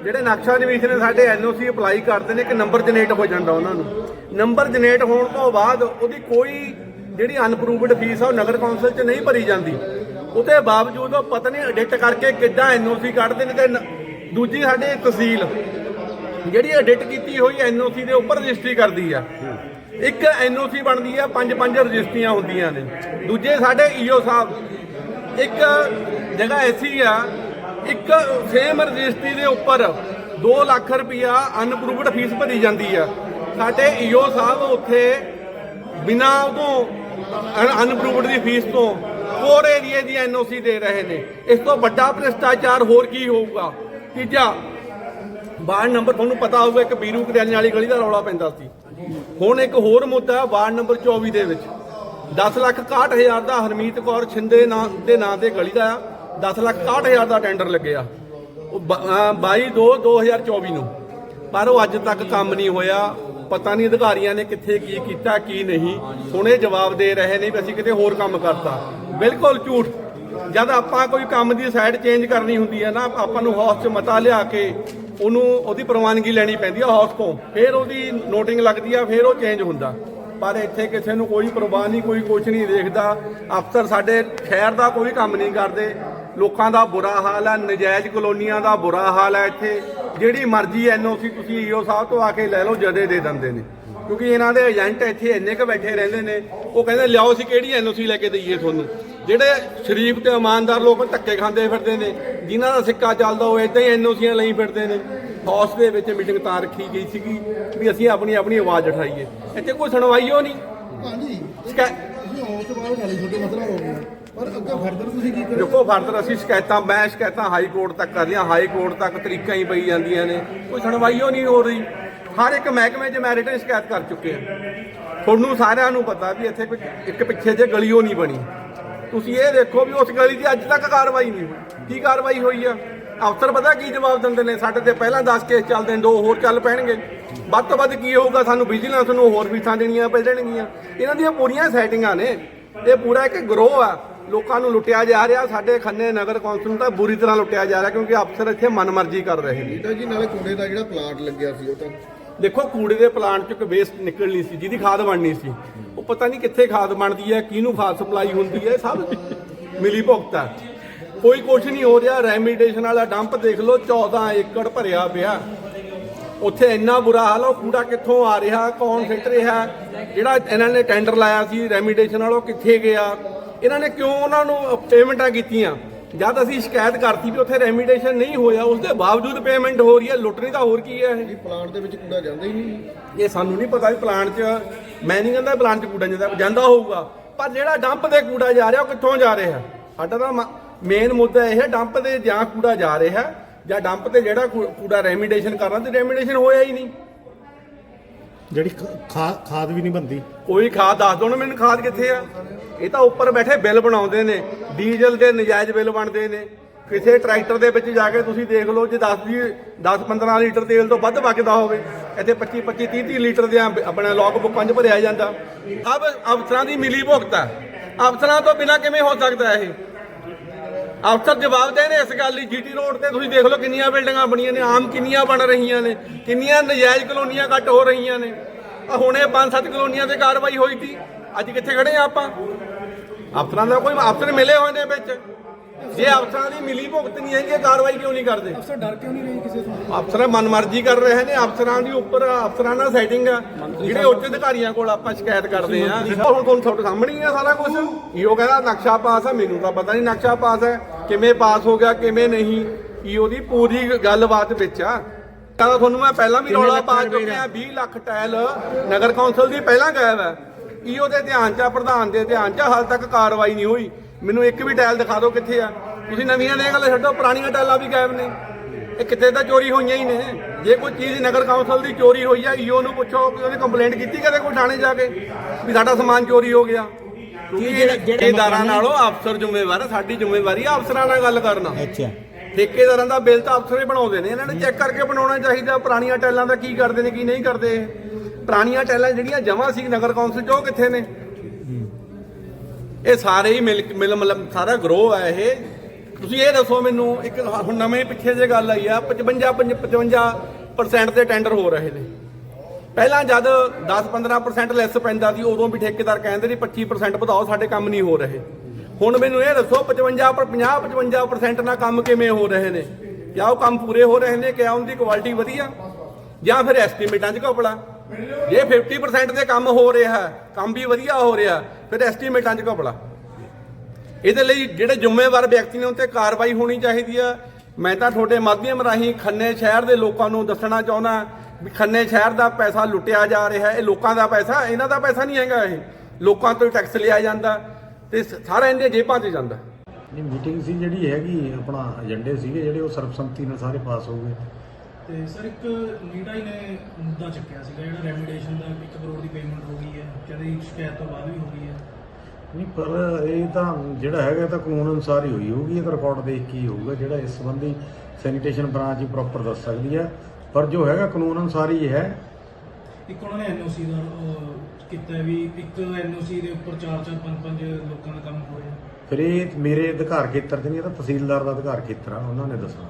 ਜਿਹੜੇ ਨਕਸ਼ਾ ਨਿਵੇਸ਼ ਨੇ ਸਾਡੇ ਐਨਓਸੀ ਅਪਲਾਈ ਕਰਦੇ ਨੇ ਕਿ ਨੰਬਰ ਜਨਰੇਟ ਹੋ ਜਾਂਦਾ ਉਹਨਾਂ ਨੂੰ। ਨੰਬਰ ਜਨਰੇਟ ਹੋਣ ਤੋਂ ਬਾਅਦ ਉਹਦੀ ਕੋਈ ਜਿਹੜੀ ਅਨਪਰੂਵਡ ਫੀਸ ਆ, ਉਹ ਨਗਰ ਕੌਂਸਲ 'ਚ ਨਹੀਂ ਭਰੀ ਜਾਂਦੀ। ਉਹਦੇ ਬਾਵਜੂਦ ਉਹ ਪਤਾ ਨਹੀਂ ਐਡਿਟ ਕਰਕੇ ਕਿੱਦਾਂ ਐਨਓਸੀ ਕੱਢਦੇ ਨੇ ਤੇ ਦੂਜੀ ਸਾਡੇ ਤਹਿਸੀਲ, ਜਿਹੜੀ ਐਡਿਟ ਕੀਤੀ ਹੋਈ ਐਨਓਸੀ ਦੇ ਉੱਪਰ ਰਜਿਸਟਰੀ ਕਰਦੀ ਆ। ਇੱਕ ਐਨਓਸੀ ਬਣਦੀ ਆ, ਪੰਜ ਪੰਜ ਰਜਿਸਟਰੀਆਂ ਹੁੰਦੀਆਂ ਨੇ। ਦੂਜੇ ਸਾਡੇ ਈਓ ਸਾਹਿਬ, ਇੱਕ ਜਗ੍ਹਾ ਐਸੀ ਆ ਇੱਕ ਸੇਮ ਰਜਿਸਟਰੀ ਦੇ ਉੱਪਰ 2 ਲੱਖ ਰੁਪਇਆ ਅਨਪਰੂਵਡ ਫੀਸ ਭਰੀ ਜਾਂਦੀ ਆ। ਸਾਡੇ ਈਓ ਸਾਹਿਬ ਉੱਥੇ ਬਿਨਾ ਉਦੋਂ ਅਨਪਰੂਵਡ ਦੀ ਫੀਸ ਤੋਂ ਹੋਰ ਏਰੀਏ ਦੀ ਐਨਓਸੀ ਦੇ ਰਹੇ ਨੇ। ਇਸ ਤੋਂ ਵੱਡਾ ਭ੍ਰਿਸ਼ਟਾਚਾਰ ਹੋਰ ਕੀ ਹੋਊਗਾ? ਤੀਜਾ, ਵਾਰਡ ਨੰਬਰ ਤੁਹਾਨੂੰ ਪਤਾ ਹੋਊਗਾ, ਇੱਕ ਬੀਰੂ ਕਰਿਆਨੇ ਵਾਲੀ ਗਲੀ ਦਾ ਰੌਲਾ ਪੈਂਦਾ ਸੀ। ਹੁਣ ਇੱਕ ਹੋਰ ਮੁੱਦਾ ਵਾਰਡ ਨੰਬਰ 24 ਦੇ ਵਿੱਚ। 10 ਲੱਖ 61 ਹਜ਼ਾਰ ਦਾ ਹਰਮੀਤ ਕੌਰ ਛਿੰਦੇ ਨਾਂ, ਦੇ ਨਾਂ ਤੇ ਗਲੀ ਦਾ 10 ਲੱਖ 61 ਹਜ਼ਾਰ ਦਾ ਟੈਂਡਰ ਲੱਗਿਆ। ਉਹ 22 2 2024 ਨੂੰ। ਪਰ ਉਹ ਅੱਜ ਤੱਕ ਕੰਮ ਨਹੀਂ ਹੋਇਆ। ਪਤਾ ਨਹੀਂ ਅਧਿਕਾਰੀਆਂ ਨੇ ਕਿੱਥੇ ਕੀ ਕੀਤਾ, ਕੀ ਨਹੀਂ। ਹੁਣ ਇਹ ਜਵਾਬ ਦੇ ਰਹੇ ਨੇ ਵੀ ਅਸੀਂ ਕਿਤੇ ਹੋਰ ਕੰਮ ਕਰਤਾ। ਬਿਲਕੁਲ ਝੂਠ। ਜਦ ਆਪਾਂ ਕੋਈ ਕੰਮ ਦੀ ਸਾਈਡ ਚੇਂਜ ਕਰਨੀ ਹੁੰਦੀ ਹੈ ਨਾ, ਆਪਾਂ ਨੂੰ ਹਾਊਸ 'ਚ ਮਤਾ ਲਿਆ ਕੇ ਉਹਨੂੰ, ਉਹਦੀ ਪ੍ਰਵਾਨਗੀ ਲੈਣੀ ਪੈਂਦੀ ਆ ਹਾਊਸ ਤੋਂ। ਫਿਰ ਉਹਦੀ ਨੋਟਿੰਗ ਲੱਗਦੀ ਆ, ਫਿਰ ਉਹ ਚੇਂਜ ਹੁੰਦਾ। ਪਰ ਇੱਥੇ ਕਿਸੇ ਨੂੰ ਕੋਈ ਪ੍ਰਵਾਹ ਨਹੀਂ, ਕੋਈ ਕੁਝ ਨਹੀਂ ਦੇਖਦਾ। ਅਫਸਰ ਸਾਡੇ ਸ਼ਹਿਰ ਦਾ ਕੋਈ ਕੰਮ ਨਹੀਂ ਕਰਦੇ। ਲੋਕਾਂ ਦਾ ਬੁਰਾ ਹਾਲ ਹੈ ਨਜਾਇਜ਼ ਕਲੋਨੀਆਂ ਦਾ ਬੁਰਾ ਹਾਲ ਹੈ ਇੱਥੇ। ਜਿਹੜੀ ਮਰਜ਼ੀ ਐਨਓਸੀ ਤੁਸੀਂ ਈਓ ਸਾਹਿਬ ਤੋਂ ਆ ਕੇ ਲੈ ਲਓ ਜਦੇ ਦੇ ਦਿੰਦੇ ਨੇ। ਕਿਉਂਕਿ ਇਹਨਾਂ ਦੇ ਏਜੰਟ ਇੱਥੇ ਇੰਨੇ ਕ ਬੈਠੇ ਰਹਿੰਦੇ ਨੇ ਉਹ ਕਹਿੰਦੇ ਲਿਆਓ ਅਸੀਂ ਕਿਹੜੀ ਐਨਓਸੀ ਲੈ ਕੇ ਦਈਏ ਤੁਹਾਨੂੰ। ਜਿਹੜੇ ਸ਼ਰੀਫ ਤੇ ਇਮਾਨਦਾਰ ਲੋਕ ਧੱਕੇ ਖਾਂਦੇ ਫਿਰਦੇ ਨੇ ਜਿਨ੍ਹਾਂ ਦਾ ਸਿੱਕਾ ਚੱਲਦਾ ਉਹ ਇਦਾਂ ਹੀ ਐਨਓਸੀਆਂ ਲਈ ਫਿਰਦੇ ਨੇ। ਹਾਊਸ ਦੇ ਵਿੱਚ ਮੀਟਿੰਗ ਤਾਂ ਰੱਖੀ ਗਈ ਸੀਗੀ ਵੀ ਅਸੀਂ ਆਪਣੀ ਆਪਣੀ ਆਵਾਜ਼ ਉਠਾਈਏ। ਇੱਥੇ ਕੋਈ ਸੁਣਵਾਈ ਹੋ ਨਹੀਂ। ਹਾਂਜੀ ਸ਼ਿਕਾ- ਤੁਸੀਂ ਆਉਣ ਤੋਂ ਬਾਅਦ ਨਾਲੇ ਛੋਟੇ ਮਸਲਾ ਹੋ ਗਿਆ। ਪਰ ਅੱਗੇ ਫਰਦਰ ਤੁਸੀਂ ਕੀ ਦੇਖੋ, ਫਰਦਰ ਅਸੀਂ ਸ਼ਿਕਾਇਤਾਂ, ਮੈਂ ਸ਼ਿਕਾਇਤਾਂ ਹਾਈ ਕੋਰਟ ਤੱਕ ਕਰ ਲਿਆ ਹਾਈ ਕੋਰਟ ਤੱਕ ਤਰੀਕਾਂ ਹੀ ਪਈ ਜਾਂਦੀਆਂ ਨੇ। ਕੋਈ ਸੁਣਵਾਈ ਹੋ ਨਹੀਂ ਹੋ ਰਹੀ। ਹਰ ਇੱਕ ਮਹਿਕਮੇ 'ਚ ਮੈਂ ਰਿਟਨ ਸ਼ਿਕਾਇਤ ਕਰ ਚੁੱਕੇ ਆ ਤੁਹਾਨੂੰ ਸਾਰਿਆਂ ਨੂੰ ਪਤਾ ਵੀ ਇੱਥੇ ਕੋਈ ਇੱਕ ਪਿੱਛੇ ਜੇ ਗਲੀ ਉਹ ਨਹੀਂ ਬਣੀ। ਤੁਸੀਂ ਇਹ ਦੇਖੋ ਵੀ ਉਸ ਗਲੀ ਦੀ ਅੱਜ ਤੱਕ ਕਾਰਵਾਈ ਨਹੀਂ ਹੋਈ। ਕੀ ਕਾਰਵਾਈ ਹੋਈ ਆ? ਅਫਸਰ ਪਤਾ ਕੀ ਜਵਾਬ ਦਿੰਦੇ ਨੇ? ਸਾਡੇ ਤੇ ਪਹਿਲਾਂ 10 ਕੇਸ ਚੱਲਦੇ ਨੇ, ਦੋ ਹੋਰ ਚੱਲ ਪੈਣਗੇ। ਵੱਧ ਤੋਂ ਵੱਧ ਕੀ ਹੋਊਗਾ? ਸਾਨੂੰ ਵਿਜੀਲੈਂਸ ਨੂੰ ਹੋਰ ਵੀ ਥਾਂ ਦੇਣੀਆਂ ਪੈ ਜਾਣਗੀਆਂ। ਇਹਨਾਂ ਦੀਆਂ ਪੂਰੀਆਂ ਸੈਟਿੰਗਾਂ ਨੇ। ਇਹ ਪੂਰਾ ਇੱਕ ਗਰੋਹ ਆ। ਲੋਕਾਂ ਨੂੰ ਲੁੱਟਿਆ ਜਾ ਰਿਹਾ। ਸਾਡੇ ਖੰਨੇ ਨਗਰ ਕੌਂਸਲ ਨੂੰ ਤਾਂ ਬੁਰੀ ਤਰ੍ਹਾਂ ਲੁੱਟਿਆ ਜਾ ਰਿਹਾ ਕਿਉਂਕਿ ਅਫਸਰ ਇੱਥੇ ਮਨਮਰਜ਼ੀ ਕਰ ਰਹੇ ਨੇ। ਜੀ ਨਾਲੇ ਕੂੜੇ ਦਾ ਜਿਹੜਾ ਪਲਾਂਟ ਲੱਗਿਆ ਸੀ ਉਹ ਤਾਂ। ਦੇਖੋ ਕੂੜੇ ਦੇ ਪਲਾਂਟ ਚੋਂ ਇੱਕ ਵੇਸਟ ਨਿਕਲਣੀ ਸੀ ਜਿਹਦੀ ਖਾਦ ਬਣਨੀ ਸੀ। ਉਹ ਪਤਾ ਨਹੀਂ ਕਿੱਥੇ ਖਾਦ ਬਣਦੀ ਹੈ ਕਿਹਨੂੰ ਖਾਦ ਸਪਲਾਈ ਹੁੰਦੀ ਹੈ ਸਭ ਮਿਲੀ ਭੁਗਤਾ ਕੋਈ ਕੁਛ ਨਹੀਂ ਹੋ ਰਿਹਾ ਰੈਮੀਡੇਸ਼ਨ ਵਾਲਾ ਡੰਪ ਦੇਖ ਲਓ 14 ਏਕੜ ਭਰਿਆ ਪਿਆ। ਉੱਥੇ ਇੰਨਾ ਬੁਰਾ ਹਾਲ ਉਹ ਕੂੜਾ ਕਿੱਥੋਂ ਆ ਰਿਹਾ ਕੌਣ ਸਿੱਟ ਰਿਹਾ? ਜਿਹੜਾ ਇਹਨਾਂ ਨੇ ਟੈਂਡਰ ਲਾਇਆ ਸੀ ਰੈਮੀਡੇਸ਼ਨ ਵਾਲਾ ਕਿੱਥੇ ਗਿਆ? ਇਹਨਾਂ ਨੇ ਕਿਉਂ ਉਹਨਾਂ ਨੂੰ ਪੇਮੈਂਟਾਂ ਕੀਤੀਆਂ? ਜਦ ਅਸੀਂ ਸ਼ਿਕਾਇਤ ਕਰਤੀ ਵੀ ਉੱਥੇ ਰੈਮੀਡੇਸ਼ਨ ਨਹੀਂ ਹੋਇਆ ਉਸ ਦੇ ਬਾਵਜੂਦ ਪੇਮੈਂਟ ਹੋ ਰਹੀ ਹੈ ਲੁੱਟਣੀ ਤਾਂ ਹੋਰ ਕੀ ਹੈ ਇਹ? ਪਲਾਂਟ ਦੇ ਵਿੱਚ ਕੂੜਾ ਜਾਂਦਾ ਹੀ ਨਹੀਂ। ਇਹ ਸਾਨੂੰ ਨਹੀਂ ਪਤਾ ਵੀ ਪਲਾਂਟ 'ਚ ਮੈਂ ਨਹੀਂ ਕਹਿੰਦਾ ਪਲਾਂਟ 'ਚ ਕੂੜਾ ਜਾਂਦਾ ਜਾਂਦਾ ਹੋਊਗਾ। ਪਰ ਜਿਹੜਾ ਡੰਪ ਤੇ ਕੂੜਾ ਜਾ ਰਿਹਾ ਉਹ ਕਿੱਥੋਂ ਜਾ ਰਿਹਾ? ਸਾਡਾ ਤਾਂ ਮੇਨ ਮੁੱਦਾ ਇਹ ਹੈ ਡੰਪ ਤੇ ਜਾਂ ਕੂੜਾ ਜਾ ਰਿਹਾ ਜਾਂ ਡੰਪ ਤੇ ਜਿਹੜਾ ਕੂੜਾ ਰੈਮੀਡੇਸ਼ਨ ਕਰਨਾ ਤੇ ਰੈਮੀਡੇਸ਼ਨ ਹੋਇਆ ਹੀ ਨਹੀਂ। ਜਿਹੜੀ ਖਾਦ ਵੀ ਨਹੀਂ ਬੰਦੀ ਕੋਈ ਖਾਦ ਦੱਸ ਦੋ ਨਾ ਮੈਨੂੰ ਖਾਦ ਕਿੱਥੇ ਆ? ਇਹ ਤਾਂ ਉੱਪਰ ਬੈਠੇ ਬਿੱਲ ਬਣਾਉਂਦੇ ਨੇ, ਡੀਜ਼ਲ ਦੇ ਨਜਾਇਜ਼ ਬਿੱਲ ਬਣਦੇ ਨੇ। ਕਿਸੇ ਟਰੈਕਟਰ ਦੇ ਵਿੱਚ ਜਾ ਕੇ ਤੁਸੀਂ ਦੇਖ ਲਓ, ਜੇ 10 ਦੀ 10 15 ਲੀਟਰ ਤੇਲ ਤੋਂ ਵੱਧ ਵਗਦਾ ਹੋਵੇ, ਇੱਥੇ 25 25 30 30 ਲੀਟਰ ਦੇ ਆਪਣੇ ਲੌਗ ਬੁੱਕਾਂ 'ਚ ਭਰਿਆ ਜਾਂਦਾ। ਅਬ ਅਫਸਰਾਂ ਦੀ ਮਿਲੀ ਭੁਗਤਾ ਅਫਸਰਾਂ ਤੋਂ ਬਿਨਾ ਕਿਵੇਂ ਹੋ ਸਕਦਾ ਇਹ? ਅਫਸਰ ਜਵਾਬ ਦੇ ਨੇ ਇਸ ਗੱਲ ਲਈ ਜੀਟੀ ਰੋਡ ਤੇ ਤੁਸੀਂ ਦੇਖ ਲਓ ਕਿੰਨੀਆਂ ਬਿਲਡਿੰਗਾਂ ਬਣੀਆਂ ਨੇ, ਆਮ ਕਿੰਨੀਆਂ ਬਣ ਰਹੀਆਂ ਨੇ, ਕਿੰਨੀਆਂ ਨਜਾਇਜ਼ ਕਲੋਨੀਆਂ ਕੱਟ ਹੋ ਰਹੀਆਂ ਨੇ। ਹੁਣੇ ਪੰਜ ਸੱਤ ਕਲੋਨੀਆਂ ਤੇ ਕਾਰਵਾਈ ਹੋਈ ਸੀ। ਅੱਜ ਕਿੱਥੇ ਖੜੇ ਆ ਆਪਾਂ? ਅਫਸਰਾਂ ਦਾ ਕੋਈ ਅਫਸਰ ਮਿਲੇ ਹੋਏ ਨੇ ਵਿੱਚ? ਜੇ ਅਫਸਰਾਂ ਦੀ ਮਿਲੀ ਭੁਗਤ ਨਹੀਂ ਹੈਗੀ ਕਾਰਵਾਈ ਕਿਉਂ ਨਹੀਂ ਕਰਦੇ? ਅਫਸਰ ਡਰ ਕਿਉਂ ਨਹੀਂ ਰਹੀ ਕਿਸੇ ਤੋਂ? ਅਫਸਰ ਮਨਮਰਜ਼ੀ ਕਰ ਰਹੇ ਨੇ ਅਫਸਰਾਂ ਦੀ ਉੱਪਰ ਅਫਸਰਾਂ ਨਾਲ ਸੈਟਿੰਗ ਆ। ਜਿਹੜੇ ਉੱਚ ਅਧਿਕਾਰੀਆਂ ਕੋਲ ਆਪਾਂ ਸ਼ਿਕਾਇਤ ਕਰਦੇ ਆ। ਹੁਣ ਤੁਹਾਨੂੰ ਤੁਹਾਡੇ ਸਾਹਮਣੇ ਹੀ ਆ ਸਾਰਾ ਕੁਝ ਈਓ ਕਹਿੰਦਾ ਨਕਸ਼ਾ ਪਾਸ ਆ ਮੈਨੂੰ ਤਾਂ ਪਤਾ ਨਹੀਂ ਨਕਸ਼ਾ ਪਾਸ ਹੈ ਕਿਵੇਂ ਪਾਸ ਹੋ ਗਿਆ ਕਿਵੇਂ ਨਹੀਂ। ਈਓ ਦੀ ਪੂਰੀ ਗੱਲਬਾਤ ਵਿੱਚ ਆ? ਤਾਂ ਤੁਹਾਨੂੰ ਮੈਂ ਪਹਿਲਾਂ ਵੀ ਰੌਲਾ ਪਾ ਚੁੱਕਿਆ 20 ਲੱਖ ਟਾਇਲ। ਨਗਰ ਕੌਂਸਲ ਦੀ ਪਹਿਲਾਂ ਗਾਇਬ ਹੈ। ਈਓ ਦੇ ਧਿਆਨ 'ਚ ਆ ਪ੍ਰਧਾਨ ਦੇ ਧਿਆਨ 'ਚ ਹਾਲ ਤੱਕ ਕਾਰਵਾਈ ਨਹੀਂ ਹੋਈ। ਮੈਨੂੰ ਇੱਕ ਵੀ ਟਾਇਲ ਦਿਖਾ ਦਿਓ ਕਿੱਥੇ ਆ। ਤੁਸੀਂ ਨਵੀਆਂ ਦੀਆਂ ਗੱਲਾਂ ਛੱਡੋ ਪੁਰਾਣੀਆਂ ਟਾਇਲਾਂ ਵੀ ਗਾਇਬ ਨੇ। ਇਹ ਕਿਤੇ ਤਾਂ ਚੋਰੀ ਹੋਈਆਂ ਹੀ ਨੇ। ਜੇ ਕੋਈ ਚੀਜ਼ ਨਗਰ ਕੌਂਸਲ ਦੀ ਚੋਰੀ ਹੋਈ ਆ ਈਓ ਨੂੰ ਪੁੱਛੋ ਕਿ ਉਹਨੇ ਕੰਪਲੇਂਟ ਕੀਤੀ ਕਦੇ ਕੋਈ ਥਾਣੇ ਜਾ ਕੇ ਵੀ ਸਾਡਾ ਸਮਾਨ ਚੋਰੀ ਹੋ ਗਿਆ? ਠੇਕੇਦਾਰਾਂ ਨਾਲੋਂ ਅਫਸਰ ਜ਼ਿੰਮੇਵਾਰ ਸਾਡੀ ਜ਼ਿੰਮੇਵਾਰੀ ਆ ਅਫਸਰਾਂ ਨਾਲ ਗੱਲ ਕਰਨਾ ਅੱਛਾ। ਠੇਕੇਦਾਰਾਂ ਦਾ ਬਿੱਲ ਤਾਂ ਅਫਸਰ ਹੀ ਬਣਾਉਂਦੇ ਨੇ। ਇਹਨਾਂ ਨੇ ਚੈੱਕ ਕਰਕੇ ਬਣਾਉਣਾ ਚਾਹੀਦਾ ਪੁਰਾਣੀਆਂ ਟੈਲਾਂ ਦਾ ਕੀ ਕਰਦੇ ਨੇ ਕੀ ਨਹੀਂ ਕਰਦੇ। ਪੁਰਾਣੀਆਂ ਟੈਲਾਂ ਜਿਹੜੀਆਂ ਜਮ੍ਹਾਂ ਸੀ ਨਗਰ ਕੌਂਸਲ 'ਚ ਉਹ ਕਿੱਥੇ ਨੇ? ਇਹ ਸਾਰੇ ਹੀ ਮਿਲ ਮਿਲ ਮਤਲਬ ਸਾਰਾ ਗਰੋਹ ਹੈ ਇਹ। ਤੁਸੀਂ ਇਹ ਦੱਸੋ ਮੈਨੂੰ, ਇੱਕ ਹੁਣ ਨਵੇਂ ਪਿੱਛੇ ਜੇ ਗੱਲ ਆਈ ਆ 55 55% ਦੇ ਟੈਂਡਰ ਹੋ ਰਹੇ ਨੇ। ਪਹਿਲਾਂ ਜਦ 10-15% ਲੈਸ ਪੈਂਦਾ ਸੀ, ਉਦੋਂ ਵੀ ਠੇਕੇਦਾਰ ਕਹਿੰਦੇ ਸੀ 25% ਵਧਾਓ, ਸਾਡੇ ਕੰਮ ਨਹੀਂ ਹੋ ਰਹੇ। ਹੁਣ ਮੈਨੂੰ ਇਹ ਦੱਸੋ 55 ਪਰ 50-55% ਨਾਲ ਕੰਮ ਕਿਵੇਂ ਹੋ ਰਹੇ ਨੇ? ਜਾਂ ਉਹ ਕੰਮ ਪੂਰੇ ਹੋ ਰਹੇ ਨੇ, ਕਿਆ ਉਹਦੀ ਕੁਆਲਿਟੀ ਵਧੀਆ? ਜਾਂ ਫਿਰ ਐਸਟੀਮੇਟਾਂ 'ਚ ਘਪਲਾ? ਜੇ 50% ਦੇ ਕੰਮ ਹੋ ਰਿਹਾ, ਕੰਮ ਵੀ ਵਧੀਆ ਹੋ ਰਿਹਾ, ਫਿਰ ਐਸਟੀਮੇਟਾਂ 'ਚ ਘਪਲਾ। ਇਹਦੇ ਲਈ ਜਿਹੜੇ ਜ਼ਿੰਮੇਵਾਰ ਵਿਅਕਤੀ ਨੇ ਉੱਤੇ ਕਾਰਵਾਈ ਹੋਣੀ ਚਾਹੀਦੀ ਆ। ਮੈਂ ਤਾਂ ਤੁਹਾਡੇ ਮਾਧਿਅਮ ਰਾਹੀਂ ਖੰਨੇ ਸ਼ਹਿਰ ਦੇ ਲੋਕਾਂ ਨੂੰ ਦੱਸਣਾ ਚਾਹੁੰਦਾ ਵੀ ਖੰਨੇ ਸ਼ਹਿਰ ਦਾ ਪੈਸਾ ਲੁੱਟਿਆ ਜਾ ਰਿਹਾ, ਇਹ ਲੋਕਾਂ ਦਾ ਪੈਸਾ, ਇਹਨਾਂ ਦਾ ਪੈਸਾ ਨਹੀਂ ਹੈਗਾ ਇਹ। ਲੋਕਾਂ ਤੋਂ ਟੈਕਸ ਲਿਆ ਜਾਂਦਾ ਤੇ ਸਾਰਾ ਇਹਦੇ ਜੇਬਾਂ 'ਚ ਜਾਂਦਾ। ਇਹ ਮੀਟਿੰਗ ਸੀ ਜਿਹੜੀ ਹੈਗੀ, ਆਪਣਾ ਏਜੰਡੇ ਸੀਗੇ ਜਿਹੜੇ ਉਹ ਸਰਬਸੰਮਤੀ ਨਾਲ ਸਾਰੇ ਪਾਸ ਹੋ ਗਏ। ਤੇ ਸਰ ਇੱਕ ਲੀਡਾ ਹੀ ਨੇ ਮੁੱਦਾ ਚੱਕਿਆ ਸੀਗਾ ਜਿਹੜਾ ਰੈਮੀਡੇਸ਼ਨ ਦਾ 1 ਕਰੋੜ ਦੀ ਪੇਮੈਂਟ ਹੋ ਗਈ ਹੈ ਕਹਿੰਦੇ ਸ਼ਿਕਾਇਤ ਤੋਂ ਬਾਅਦ ਵੀ ਹੋ ਗਈ ਹੈ। ਨਹੀਂ ਪਰ ਇਹ ਤਾਂ ਜਿਹੜਾ ਹੈਗਾ ਤਾਂ ਕਾਨੂੰਨ ਅਨੁਸਾਰ ਹੀ ਹੋਈ ਹੋਊਗੀ ਇਹ ਤਾਂ ਰਿਕਾਰਡ ਦੇਖ ਕੇ ਹੀ ਹੋਊਗਾ ਜਿਹੜਾ ਇਸ ਸੰਬੰਧੀ ਸੈਨੀਟੇਸ਼ਨ ਬ੍ਰਾਂਚ ਹੀ ਪ੍ਰੋਪਰ ਦੱਸ ਸਕਦੀ ਹੈ। ਪਰ ਜੋ ਹੈਗਾ ਕਾਨੂੰਨ ਅਨੁਸਾਰ ਹੀ ਹੈ। ਇੱਕ ਉਹਨਾਂ ਨੇ ਐਨਓਸੀ ਦਾ ਕੀਤਾ ਵੀ ਇੱਕ ਐਨਓਸੀ ਦੇ ਉੱਪਰ 4-4 5-5 ਲੋਕਾਂ ਦਾ ਕੰਮ ਹੋ ਰਿਹਾ ਫਿਰ ਇਹ ਮੇਰੇ ਅਧਿਕਾਰ ਖੇਤਰ 'ਚ ਨਹੀਂ ਇਹ ਤਾਂ ਤਹਿਸੀਲਦਾਰ ਦਾ ਅਧਿਕਾਰ ਖੇਤਰ ਆ ਉਹਨਾਂ ਨੇ ਦੱਸਣਾ।